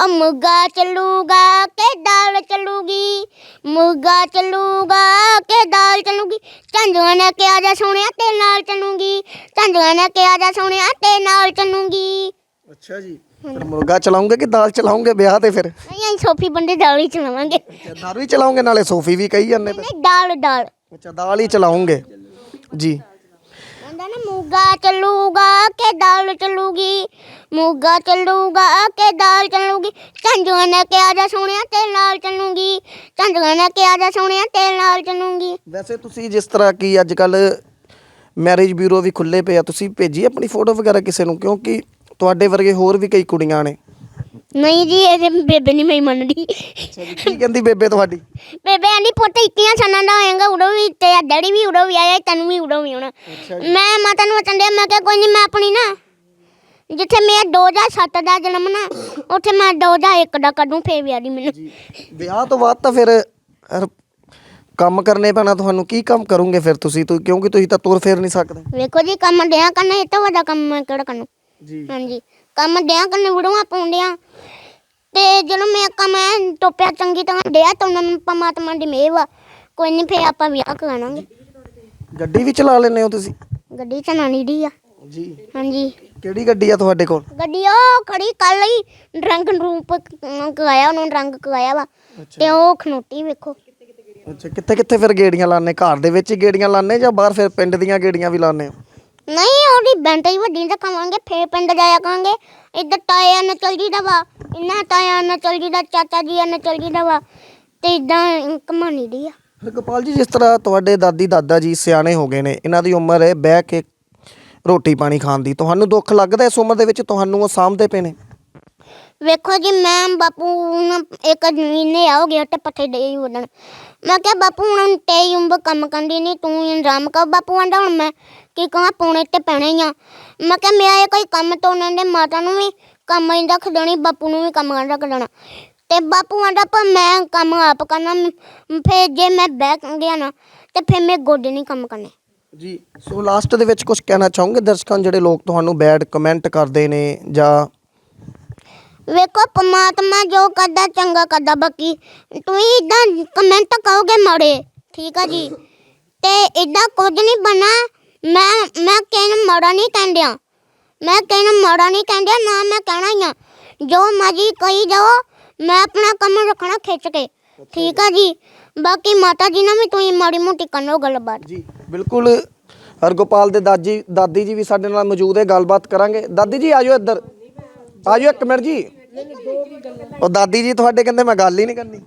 ਆ ਮੁਰਗਾ ਚੱਲੂਗਾ ਕਿ ਦਾਲ ਚੱਲੂਗੀ? ਮੁਰਗਾ ਚੱਲੂਗਾ ਕਿ ਦਾਲ ਚੱਲੂਗੀ? ਝੰਡੂਆਂ ਨੇ ਕਿਹਾ ਜਾ ਸੋਹਣਿਆ ਤੇ ਨਾਲ ਚੱਲੂਗੀ। ਝੰਡੂਆਂ ਨੇ ਕਿਹਾ ਜਾ ਸੋਹਣਿਆ ਤੇ ਨਾਲ ਚੱਲੂਗੀ। ਅੱਛਾ ਜੀ। ਫਿਰ ਮੁਰਗਾ ਚਲਾਉਂਗੇ ਕਿ ਦਾਲ ਚਲਾਉਂਗੇ ਵਿਆਹ ਤੇ ਫਿਰ? ਨਹੀਂ ਅਸੀਂ ਸੋਫੀ ਬੰਦੇ ਦਾਲ ਹੀ ਚਲਾਵਾਂਗੇ। ਅੱਛਾ ਦਾਲ ਵੀ ਚਲਾਉਂਗੇ ਨਾਲੇ ਸੋਫੀ ਵੀ ਕਹੀ ਜਾਂਦੇ ਫਿਰ? ਨਹੀਂ ਦਾਲ ਦਾਲ। ਅੱਛਾ ਦਾਲ ਹੀ ਚਲਾਉਂਗੇ। ਜੀ। ਕਹਿੰਦਾ ਨਾ ਮੁਰਗਾ ਚੱਲੂਗਾ ਕਿ ਦਾਲ ਚੱਲੂਗੀ? ਮੁਰਗਾ ਚੱਲੂਗਾ ਕਿ ਦਾਲ ਚੱਲੂਗੀ? ਝੰਡੂਆਂ ਨੇ ਕਿਹਾ ਜਾ ਸੋਹਣਿਆ ਤੇ ਨਾਲ ਚੱਲੂਗੀ। ਝੰਡੂਆਂ ਨੇ ਕਿਹਾ ਜਾ ਸੋਹਣਿਆ ਤੇ ਨਾਲ ਚੱਲੂਗੀ। ਵੈਸੇ ਤੁਸੀਂ ਜਿਸ ਤਰ੍ਹਾਂ ਕਿ ਅੱਜ ਕੱਲ ਮੈਰਿਜ ਬਿਊਰੋ ਵੀ ਖੁੱਲੇ ਪਏ ਆ ਤੁਸੀਂ ਭੇਜੀ ਆਪਣੀ ਫੋਟੋ ਵਗੈਰਾ ਕਿਸੇ ਨੂੰ? ਕਿਉਂਕਿ ਤੁਹਾਡੇ ਵਰਗੇ ਹੋਰ ਵੀ ਕਈ ਕੁੜੀਆਂ ਨੇ। ਨਹੀਂ ਜੀ ਇਹਦੇ ਬੇਬੇ ਨਹੀਂ ਮੈਂ ਮੰਨਦੀ। ਕੀ ਕਹਿੰਦੀ ਬੇਬੇ ਤੁਹਾਡੀ? ਬੇਬੇ ਆਂਦੀ ਪੁੱਤ ਇੱਕੀਆਂ ਸਾਲਾਂ ਦਾ ਹੋਏਗਾ ਉਦੋਂ ਵੀ ਤੇ ਡੈਡੀ ਵੀ ਉਦੋਂ ਵੀ ਆਇਆ ਤੈਨੂੰ ਵੀ ਉਦੋਂ ਵੀ ਆਉਣਾ। ਮੈਂ ਮਾਤਾ ਨੂੰ ਵਚਨ ਦਿਆ ਮੈਂ ਕਿਹਾ ਕੋਈ ਨਹੀਂ ਮੈਂ ਆਪਣੀ ਨਾ ਜਿੱਥੇ ਮੇਰਾ 2007 ਦਾ ਜਨਮ ਨਾ ਉੱਥੇ ਮੈਂ 2001 ਦਾ ਕੱਢੂ ਫੇਰ ਵਿਆਹ ਦੀ ਮੈਨੂੰ। ਵਿਆਹ ਤੋਂ ਬਾਅਦ ਤਾਂ ਫਿਰ ਹਰ- ਕੰਮ ਕਰਨੇ ਪੈਣਾ ਤੁਹਾਨੂੰ ਕੀ ਕੰਮ ਕਰੋਗੇ ਫਿਰ ਤੁਸੀਂ? ਤੁ- ਕਿਉਂਕਿ ਤੁਸੀਂ ਤਾਂ ਤੁਰ ਫੇਰ ਨਹੀਂ ਸਕਦੇ। ਵੇਖੋ ਜੀ ਕੰਮ ਦਿਆਂ ਕਰਨਾ ਇਹ ਤੋਂ ਵੱਡਾ ਕੰਮ ਮੈਂ ਕਿਹੜਾ ਕਰਨਾ? ਜੀ। ਹਾਂਜੀ। ਕੰਮ ਦਿਆਂ ਕਰਨੇ ਵੀਡੀਓਆਂ ਪਾਉਂਦਿਆਂ ਤੇ ਜਦੋਂ ਮੈਂ ਕੰਮ ਐ ਟੋਪਿਆ ਚੰਗੀ ਤਰ੍ਹਾਂ ਦਿਆ ਤਾਂ ਉਹਨਾਂ ਨੂੰ ਪਰਮਾਤਮਾ ਦੀ ਮਿਹਰ ਵਾ। ਕੋਈ ਨਹੀਂ ਫੇਰ ਆਪਾਂ ਵਿਆਹ ਕਰਾਵਾਂਗੇ। ਗੱਡੀ ਵੀ ਚਲਾ ਲੈਂਦੇ ਹੋ ਤੁਸੀਂ? ਗੱਡੀ ਚਲਾਣੀ ਦੀ ਆ। ਜੀ। ਹਾਂਜੀ। ਕਿਹੜੀ ਗੱਡੀ ਆ ਤੁਹਾਡੇ ਕੋਲ? ਗੱਡੀ ਉਹ ਖੜੀ ਕੱਲ ਹੀ ਰੰਗ ਰੂਪ ਕਰਾਇਆ ਉਹਨੂੰ ਰੰਗ ਕਰਾਇਆ ਵਾ। ਤੇ ਉਹ ਖਨੋਟੀ ਵੇਖੋ। ਅੱਛਾ ਕਿੱਥੇ ਕਿੱਥੇ ਫਿਰ ਗੇੜੀਆਂ ਲਾਣੇ ਘਰ ਦੇ ਵਿੱਚ ਹੀ ਗੇੜੀਆਂ ਲਾਣੇ ਜਾਂ ਬਾਹਰ ਫਿਰ ਪਿੰਡ ਦੀਆਂ ਗੇੜੀਆਂ ਵੀ ਲਾਣੇ ਨਹੀਂ ਉਹਦੀ ਬੈਂਟਰੀ ਵੱਡੀ ਦਿਖਾਵਾਂਗੇ ਫੇਰ ਪਿੰਡ ਜਾਇਆ ਕਰਾਂਗੇ। ਇੱਧਰ ਤਾਇਆ ਨਾਲ ਚੱਲ ਜੀਦਾ ਵਾ ਇੰਨਾ ਤਾਇਆ ਨਾਲ ਚੱਲ ਜੀਦਾ ਚਾਚਾ ਜੀ ਨਾਲ ਚੱਲ ਜੀਦਾ ਵਾ ਤੇ ਇਦਾਂ ਕਮਾਣੀ ਦੀ ਆ। ਹਰਗੋਪਾਲ ਜੀ ਜਿਸ ਤਰ੍ਹਾਂ ਤੁਹਾਡੇ ਦਾਦੀ ਦਾਦਾ ਜੀ ਸਿਆਣੇ ਹੋ ਗਏ ਨੇ ਇਹਨਾਂ ਦੀ ਉਮਰ ਹੈ ਬਹਿ ਕੇ ਰੋਟੀ ਪਾਣੀ ਖਾਣ ਦੀ। ਤੁਹਾਨੂੰ ਦੁੱਖ ਲੱਗਦਾ ਇਸ ਉਮਰ ਦੇ ਵਿੱਚ ਤੁਹਾਨੂੰ ਉਹ ਸਾਂਭਦੇ ਪਏ ਨੇ? ਵੇਖੋ ਜੀ ਮੈਂ ਬਾਪੂ ਨੂੰ ਇੱਕ ਮਹੀਨੇ ਆ ਹੋ ਗਿਆ ਤੇ ਪੱਠੇ ਦੇ ਹੀ ਵੜਨ ਮੈਂ ਕਿਹਾ ਬਾਪੂ ਹੁਣ ਤੇ ਉੰਬ ਕੰਮ ਕਰਦੀ ਨਹੀਂ ਤੂੰ ਇੰਤਜ਼ਾਮ ਕਰ ਬਾਪੂ ਆਂਦਾ ਹੁਣ ਮੈਂ ਕੀ ਕਹਾਂ ਪੌਣੇ ਤੇ ਪੈਣੇ ਹੀ ਆ। ਮੈਂ ਕਿਹਾ ਮੇਰਾ ਇਹ ਕੋਈ ਕੰਮ ਤੋਂ ਉਹਨਾਂ ਦੇ ਮਾਤਾ ਨੂੰ ਵੀ ਕੰਮ ਹੀ ਰੱਖ ਦੇਣੀ ਬਾਪੂ ਨੂੰ ਵੀ ਕੰਮ ਰੱਖ ਦੇਣਾ। ਤੇ ਬਾਪੂ ਆਂਦਾ ਪਰ ਮੈਂ ਕੰਮ ਆਪ ਕਰਨਾ ਮ- ਫਿਰ ਜੇ ਮੈਂ ਬਹਿ ਗਿਆ ਨਾ ਤੇ ਫਿਰ ਮੇਰੇ ਗੋਡੇ ਨਹੀਂ ਕੰਮ ਕਰਨੇ। ਜੀ ਸੋ ਲਾਸਟ ਦੇ ਵਿੱਚ ਕੁਝ ਕਹਿਣਾ ਚਾਹੋਗੇ ਦਰਸ਼ਕਾਂ ਨੂੰ ਜਿਹੜੇ ਲੋਕ ਤੁਹਾਨੂੰ ਬੈਡ ਕਮੈਂਟ ਕਰਦੇ ਨੇ ਜਾਂ ਵੇਖੋ ਪਰਮਾਤਮਾ ਜੋ ਕਰਦਾ ਚੰਗਾ ਕਰਦਾ ਬਾਕੀ ਤੁਸੀਂ ਇਦਾਂ ਕਮੈਂਟ ਕਰੋਗੇ ਮਾੜੇ ਠੀਕ ਆ ਜੀ? ਤੇ ਇਦਾਂ ਕੁਝ ਨਹੀਂ ਬਣਾ ਮੈਂ ਮੈਂ ਕਹਿਣ ਮਾੜਾ ਨਹੀਂ ਕਹਿੰਦਿਆ। ਮੈਂ ਕਹਿਣ ਮਾੜਾ ਨਹੀਂ ਕਹਿੰਦਿਆ ਨਾ ਮੈਂ ਕਹਿਣਾ ਹੀ ਆ। ਜੋ ਮਰਜ਼ੀ ਕਹੀ ਜਾਓ ਮੈਂ ਆਪਣਾ ਕੰਮ ਰੱਖਣਾ ਖਿੱਚ ਕੇ। ਠੀਕ ਆ ਜੀ। ਬਾਕੀ ਮਾਤਾ ਜੀ ਨਾਲ ਵੀ ਤੁਸੀਂ ਮਾੜੀ ਮੋਟੀ ਕਰਨੋ ਗੱਲਬਾਤ। ਜੀ ਬਿਲਕੁਲ। ਹਰਗੋਪਾਲ ਦੇ ਦਾਦੀ ਦਾਦੀ ਜੀ ਵੀ ਸਾਡੇ ਨਾਲ ਮੌਜੂਦ ਹੈ ਗੱਲਬਾਤ ਕਰਾਂਗੇ। ਦਾਦੀ ਜੀ ਆਜੋ ਇੱਧਰ। ਆਜੋ ਇੱਕ ਮਿੰਟ ਜੀ। ਉਹ ਦਾਦੀ ਜੀ ਤੁਹਾਡੇ ਕਹਿੰਦੇ ਮੈਂ ਗੱਲ ਹੀ ਨਹੀਂ ਕਰਨੀ।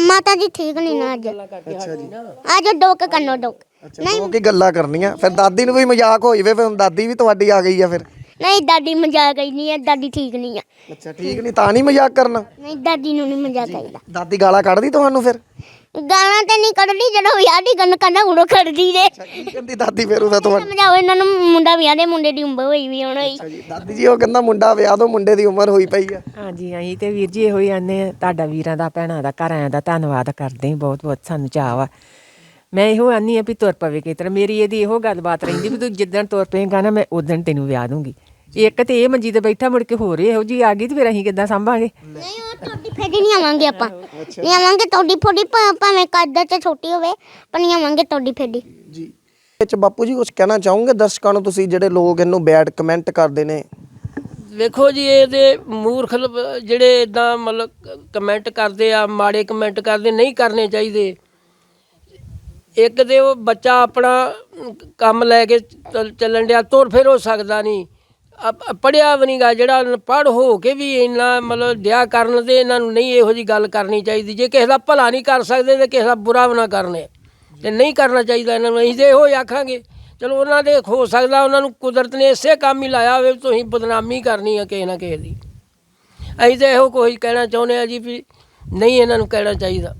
ਮਾਤਾ ਜੀ ਠੀਕ ਨਹੀਂ ਨਾ ਅੱਜ। ਅੱਛਾ ਜੀ। ਅੱਜ ਡੋਕ ਕਰਨੋ ਡੋਕ। ਅੱਛਾ ਉਹ ਕੀ ਗੱਲਾਂ ਕਰਨੀਆਂ? ਫਿਰ ਦਾਦੀ ਨੂੰ ਵੀ ਮਜ਼ਾਕ ਹੋ ਜਾਵੇ ਫਿਰ ਹੁਣ ਦਾਦੀ ਵੀ ਤੁਹਾਡੀ ਆ ਗਈ ਆ ਫਿਰ। ਨਹੀਂ ਦਾਦੀ ਮਜ਼ਾਕ ਆਈ ਨਹੀਂ ਹੈ ਦਾਦੀ ਠੀਕ ਨਹੀਂ ਆ। ਅੱਛਾ ਠੀਕ ਨਹੀਂ ਤਾਂ ਨਹੀਂ ਮਜ਼ਾਕ ਕਰਨਾ? ਨਹੀਂ ਦਾਦੀ ਨੂੰ ਨਹੀਂ ਮਜ਼ਾਕ ਆਈਦਾ। ਦਾਦੀ ਗਾਲਾਂ ਕੱਢਦੀ ਤੁਹਾਨੂੰ ਫਿਰ? ਗਾਲਾਂ ਤੇ ਨਹੀਂ ਕੱਢਦੀ ਜਦੋਂ ਵਿਆਹ ਦੀ ਗੱਲ ਕਰਨਾ ਉਦੋਂ ਕੱਢਦੀ ਜੇ। ਕੀ ਕਹਿੰਦੀ ਦਾਦੀ ਫਿਰ ਉਹਦਾ ਤੁਹਾਨੂੰ? ਸਮਝਾਓ ਇਹਨਾਂ ਨੂੰ ਮੁੰਡਾ ਵਿਆਹ ਦੇ ਮੁੰਡੇ ਦੀ ਉਮਰ ਹੋਈ ਵੀ ਹੁਣ ਹੋਈ। ਅੱਛਾ ਜੀ ਦਾਦੀ ਜੀ ਉਹ ਕਹਿੰਦਾ ਮੁੰਡਾ ਵਿਆਹ ਤੋਂ ਮੁੰਡੇ ਦੀ ਉਮਰ ਹੋਈ ਪਈ ਆ। ਹਾਂਜੀ ਅਸੀਂ ਤੇ ਵੀਰ ਜੀ ਇਹੋ ਹੀ ਆਨੇ ਆ ਤੁਹਾਡਾ ਵੀਰਾਂ ਦਾ ਭੈਣਾਂ ਦਾ ਘਰ ਦਾ ਧੰਨਵਾਦ ਕਰਦੇ ਹਾਂ ਬਹੁਤ ਬਹੁਤ ਸਾਨੂੰ ਚਾਅ ਵਾ। ਮੈਂ ਇਹੋ ਆਨੀ ਆ ਵੀ ਤੁਰ ਪਵੇ ਕਿਸ ਤਰ੍ਹਾਂ ਮੇਰੀ ਇਹਦੀ ਇਹੋ ਗੱਲਬਾਤ ਰਹਿੰਦੀ ਵੀ ਤੂੰ ਜਿੱਦਣ ਤੁਰ ਪਏਗਾ ਨਾ ਮੈਂ ਉਦੋਂ ਤੈਨੂੰ ਵਿਆਹ ਦੂੰਗੀ। ਇੱਕ ਤੇ ਇਹ ਮੰਜੀ ਤੇ ਬੈਠਾ ਮੁੜ ਕੇ ਹੋਰ ਇਹੋ ਜੀ ਆ ਗਈ ਤੇ ਫਿਰ ਅਸੀਂ ਕਿੱਦਾਂ ਸੰਭਾਂਗੇ? ਨਹੀਂ ਉਹ ਤੁਹਾਡੀ ਫੇਡੀ ਨਹੀਂ ਆਵਾਂਗੇ ਆਪਾਂ। ਨਹੀਂ ਆਵਾਂਗੇ ਤੁਹਾਡੀ ਫੋਡੀ ਭਾਵੇਂ ਕੱਦ ਚ ਛੋਟੀ ਹੋਵੇ ਪਰ ਨਹੀਂ ਆਵਾਂਗੇ ਤੁਹਾਡੀ ਫੇਡੀ ਜੀ। ਵਿੱਚ ਬਾਪੂ ਜੀ ਕੁਝ ਕਹਿਣਾ ਚਾਹੋਗੇ ਦਰਸ਼ਕਾਂ ਨੂੰ ਤੁਸੀਂ ਜਿਹੜੇ ਲੋਕ ਇਹਨੂੰ ਬੈਡ ਕਮੈਂਟ ਕਰਦੇ ਨੇ? ਵੇਖੋ ਜੀ ਇਹਦੇ ਮੂਰਖ ਜਿਹੜੇ ਇਦਾਂ ਮਤਲਬ ਕਮੈਂਟ ਕਰਦੇ ਆ ਮਾੜੇ ਕਮੈਂਟ ਕਰਦੇ ਨਹੀਂ ਕਰਨੇ ਚਾਹੀਦੇ। ਇੱਕ ਤੇ ਉਹ ਬੱਚਾ ਆਪਣਾ ਕੰਮ ਲੈ ਕੇ ਚੱਲ- ਚੱਲਣ ਡਿਆ, ਤੁਰ ਫਿਰ ਹੋ ਸਕਦਾ ਨਹੀਂ। ਪੜਿਆ ਵੀ ਨਹੀਂਗਾ ਜਿਹੜਾ ਪੜ ਹੋ ਕੇ ਵੀ ਇੰਨਾ ਮਤਲਬ ਡਿਆ ਕਰਨ ਤੇ ਇਹਨਾਂ ਨੂੰ ਨਹੀਂ ਇਹੋ ਜੀ ਗੱਲ ਕਰਨੀ ਚਾਹੀਦੀ। ਜੇ ਕਿਸੇ ਦਾ ਭਲਾ ਨਹੀਂ ਕਰ ਸਕਦੇ ਤੇ ਕਿਸੇ ਦਾ ਬੁਰਾ ਵੀ ਨਾ ਕਰਨੇ। ਤੇ ਨਹੀਂ ਕਰਨਾ ਚਾਹੀਦਾ ਇਹਨਾਂ ਨੂੰ, ਅਸੀਂ ਤੇ ਇਹੋ ਹੀ ਆਖਾਂਗੇ, ਚਲੋ ਉਹਨਾਂ ਦੇ ਹੋ ਸਕਦਾ, ਉਹਨਾਂ ਨੂੰ ਕੁਦਰਤ ਨੇ ਇਸੇ ਕੰਮ ਹੀ ਲਾਇਆ ਹੋਵੇ ਵੀ ਤੁਸੀਂ ਬਦਨਾਮੀ ਕਰਨੀ ਆ ਕਿਸੇ ਨਾ ਕਿਸੇ ਦੀ। ਅਸੀਂ ਤਾਂ ਇਹੋ ਕੋਈ ਕਹਿਣਾ ਚਾਹੁੰਦੇ ਆ ਜੀ ਵੀ ਨਹੀਂ ਇਹਨਾਂ ਨੂੰ ਕਹਿਣਾ ਚਾਹੀਦਾ।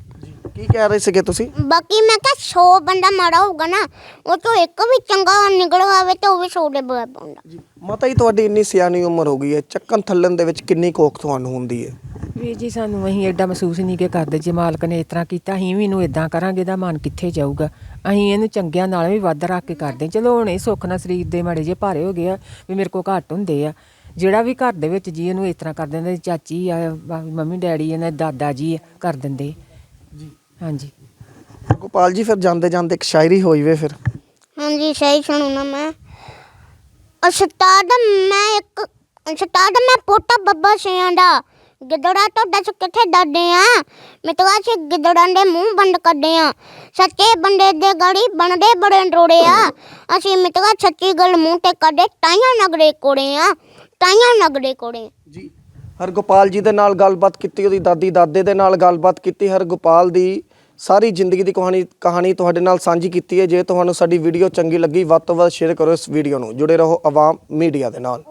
ਕੀ ਕਹਿ ਰਹੇ ਸੀਗੇ ਤੁਸੀਂ? ਬਾਕੀ ਮੈਂ ਕਿਹਾ 100 ਬੰਦਾ ਮਾੜਾ ਹੋਊਗਾ ਨਾ ਉਹ ਤੋਂ ਇੱਕ ਵੀ ਚੰਗਾ ਨਿਕਲ ਆਵੇ ਤੇ ਉਹ ਵੀ 100 ਦੇ ਬਰਾਬਰ ਪਾਉਂਦਾ ਜੀ ਮਾਤਾ ਜੀ ਤੁਹਾਡੀ ਇੰਨੀ ਸਿਆਣੀ ਉਮਰ ਹੋ ਗਈ ਹੈ ਚੱਕਣ ਥੱਲਣ ਦੇ ਵਿੱਚ ਕਿੰਨੀ ਕੋਖ ਤੁਹਾਨੂੰ ਹੁੰਦੀ ਹੈ? ਵੀਰ ਜੀ ਸਾਨੂੰ ਅਸੀਂ ਐਡਾ ਮਹਿਸੂਸ ਨਹੀਂ ਕਿ ਕਰਦੇ ਜੇ ਮਾਲਕ ਨੇ ਇਸ ਤਰ੍ਹਾਂ ਕੀਤਾ ਅਸੀਂ ਵੀ ਇਹਨੂੰ ਇਦਾਂ ਕਰਾਂਗੇ ਦਾ ਮਨ ਕਿੱਥੇ ਜਾਊਗਾ? ਅਸੀਂ ਇਹਨੂੰ ਚੰਗਿਆਂ ਨਾਲ ਵੀ ਵੱਧ ਰੱਖ ਕੇ ਕਰਦੇ ਚਲੋ ਹੁਣ ਇਹ ਸੁੱਖ ਨਾਲ ਸਰੀਰ ਦੇ ਮਾੜੇ ਜੇ ਭਾਰੇ ਹੋ ਗਏ ਆ ਵੀ ਮੇਰੇ ਕੋ ਘੱਟ ਹੁੰਦੇ ਆ। ਜਿਹੜਾ ਵੀ ਘਰ ਦੇ ਵਿੱਚ ਜੀ ਇਹਨੂੰ ਇਸ ਤਰ੍ਹਾਂ ਕਰ ਦਿੰਦੇ ਚਾਚੀ ਆ ਮੰਮੀ ਡੈਡੀ ਇਹਨਾਂ ਦਾਦਾ ਜੀ ਕਰ ਦਿੰਦੇ। ਹਾਂਜੀ। ਗੋਪਾਲ ਜੀ ਫਿਰ ਜਾਂਦੇ ਜਾਂਦੇ ਇੱਕ ਸ਼ਾਇਰੀ ਹੋਈ ਵੇ ਫਿਰ। ਹਾਂਜੀ ਸਹੀ ਸੁਣੂ ਨਾ ਮੈਂ। ਉਸਤਾਦ ਮੈਂ ਇੱਕ ਉਸਤਾਦ ਮੈਂ ਪੋਟਾ ਬੱਬਾ ਸਿਆਂ ਦਾ। ਗਿੱਦੜਾ ਤੁਹਾਡਾ ਚ ਕਿੱਥੇ ਡਰਦੇ ਆ। ਮਿਤਵਾ ਚ ਗਿੱਦੜਾਂ ਦੇ ਮੂੰਹ ਬੰਦ ਕਰਦੇ ਆ। ਸੱਚੇ ਬੰਦੇ ਦੇ ਗਾੜੀ ਬਣਦੇ ਬੜੇ ਰੋੜੇ ਆ। ਅਸੀਂ ਮਿਤਵਾ ਸੱਚੀ ਗੱਲ ਮੂੰਹ ਤੇ ਕੱਢੇ ਤਾਈਆਂ ਨਗੜੇ ਕੋੜੇ ਆ। ਤਾਈਆਂ ਨਗੜੇ ਕੋੜੇ। ਜੀ ਹਰਗੋਪਾਲ ਜੀ ਦੇ ਨਾਲ ਗੱਲਬਾਤ ਕੀਤੀ, ਉਹਦੀ ਦਾਦੀ ਦਾਦੇ ਦੇ ਨਾਲ ਗੱਲਬਾਤ ਕੀਤੀ, ਹਰਗੋਪਾਲ ਦੀ ਸਾਰੀ ਜ਼ਿੰਦਗੀ ਦੀ ਕਹਾਣੀ ਕਹਾਣੀ ਤੁਹਾਡੇ ਨਾਲ ਸਾਂਝੀ ਕੀਤੀ ਹੈ। ਜੇ ਤੁਹਾਨੂੰ ਸਾਡੀ ਵੀਡੀਓ ਚੰਗੀ ਲੱਗੀ, ਵੱਧ ਤੋਂ ਵੱਧ ਸ਼ੇਅਰ ਕਰੋ ਇਸ ਵੀਡੀਓ ਨੂੰ। ਜੁੜੇ ਰਹੋ ਆਵਾਮ ਮੀਡੀਆ ਦੇ ਨਾਲ।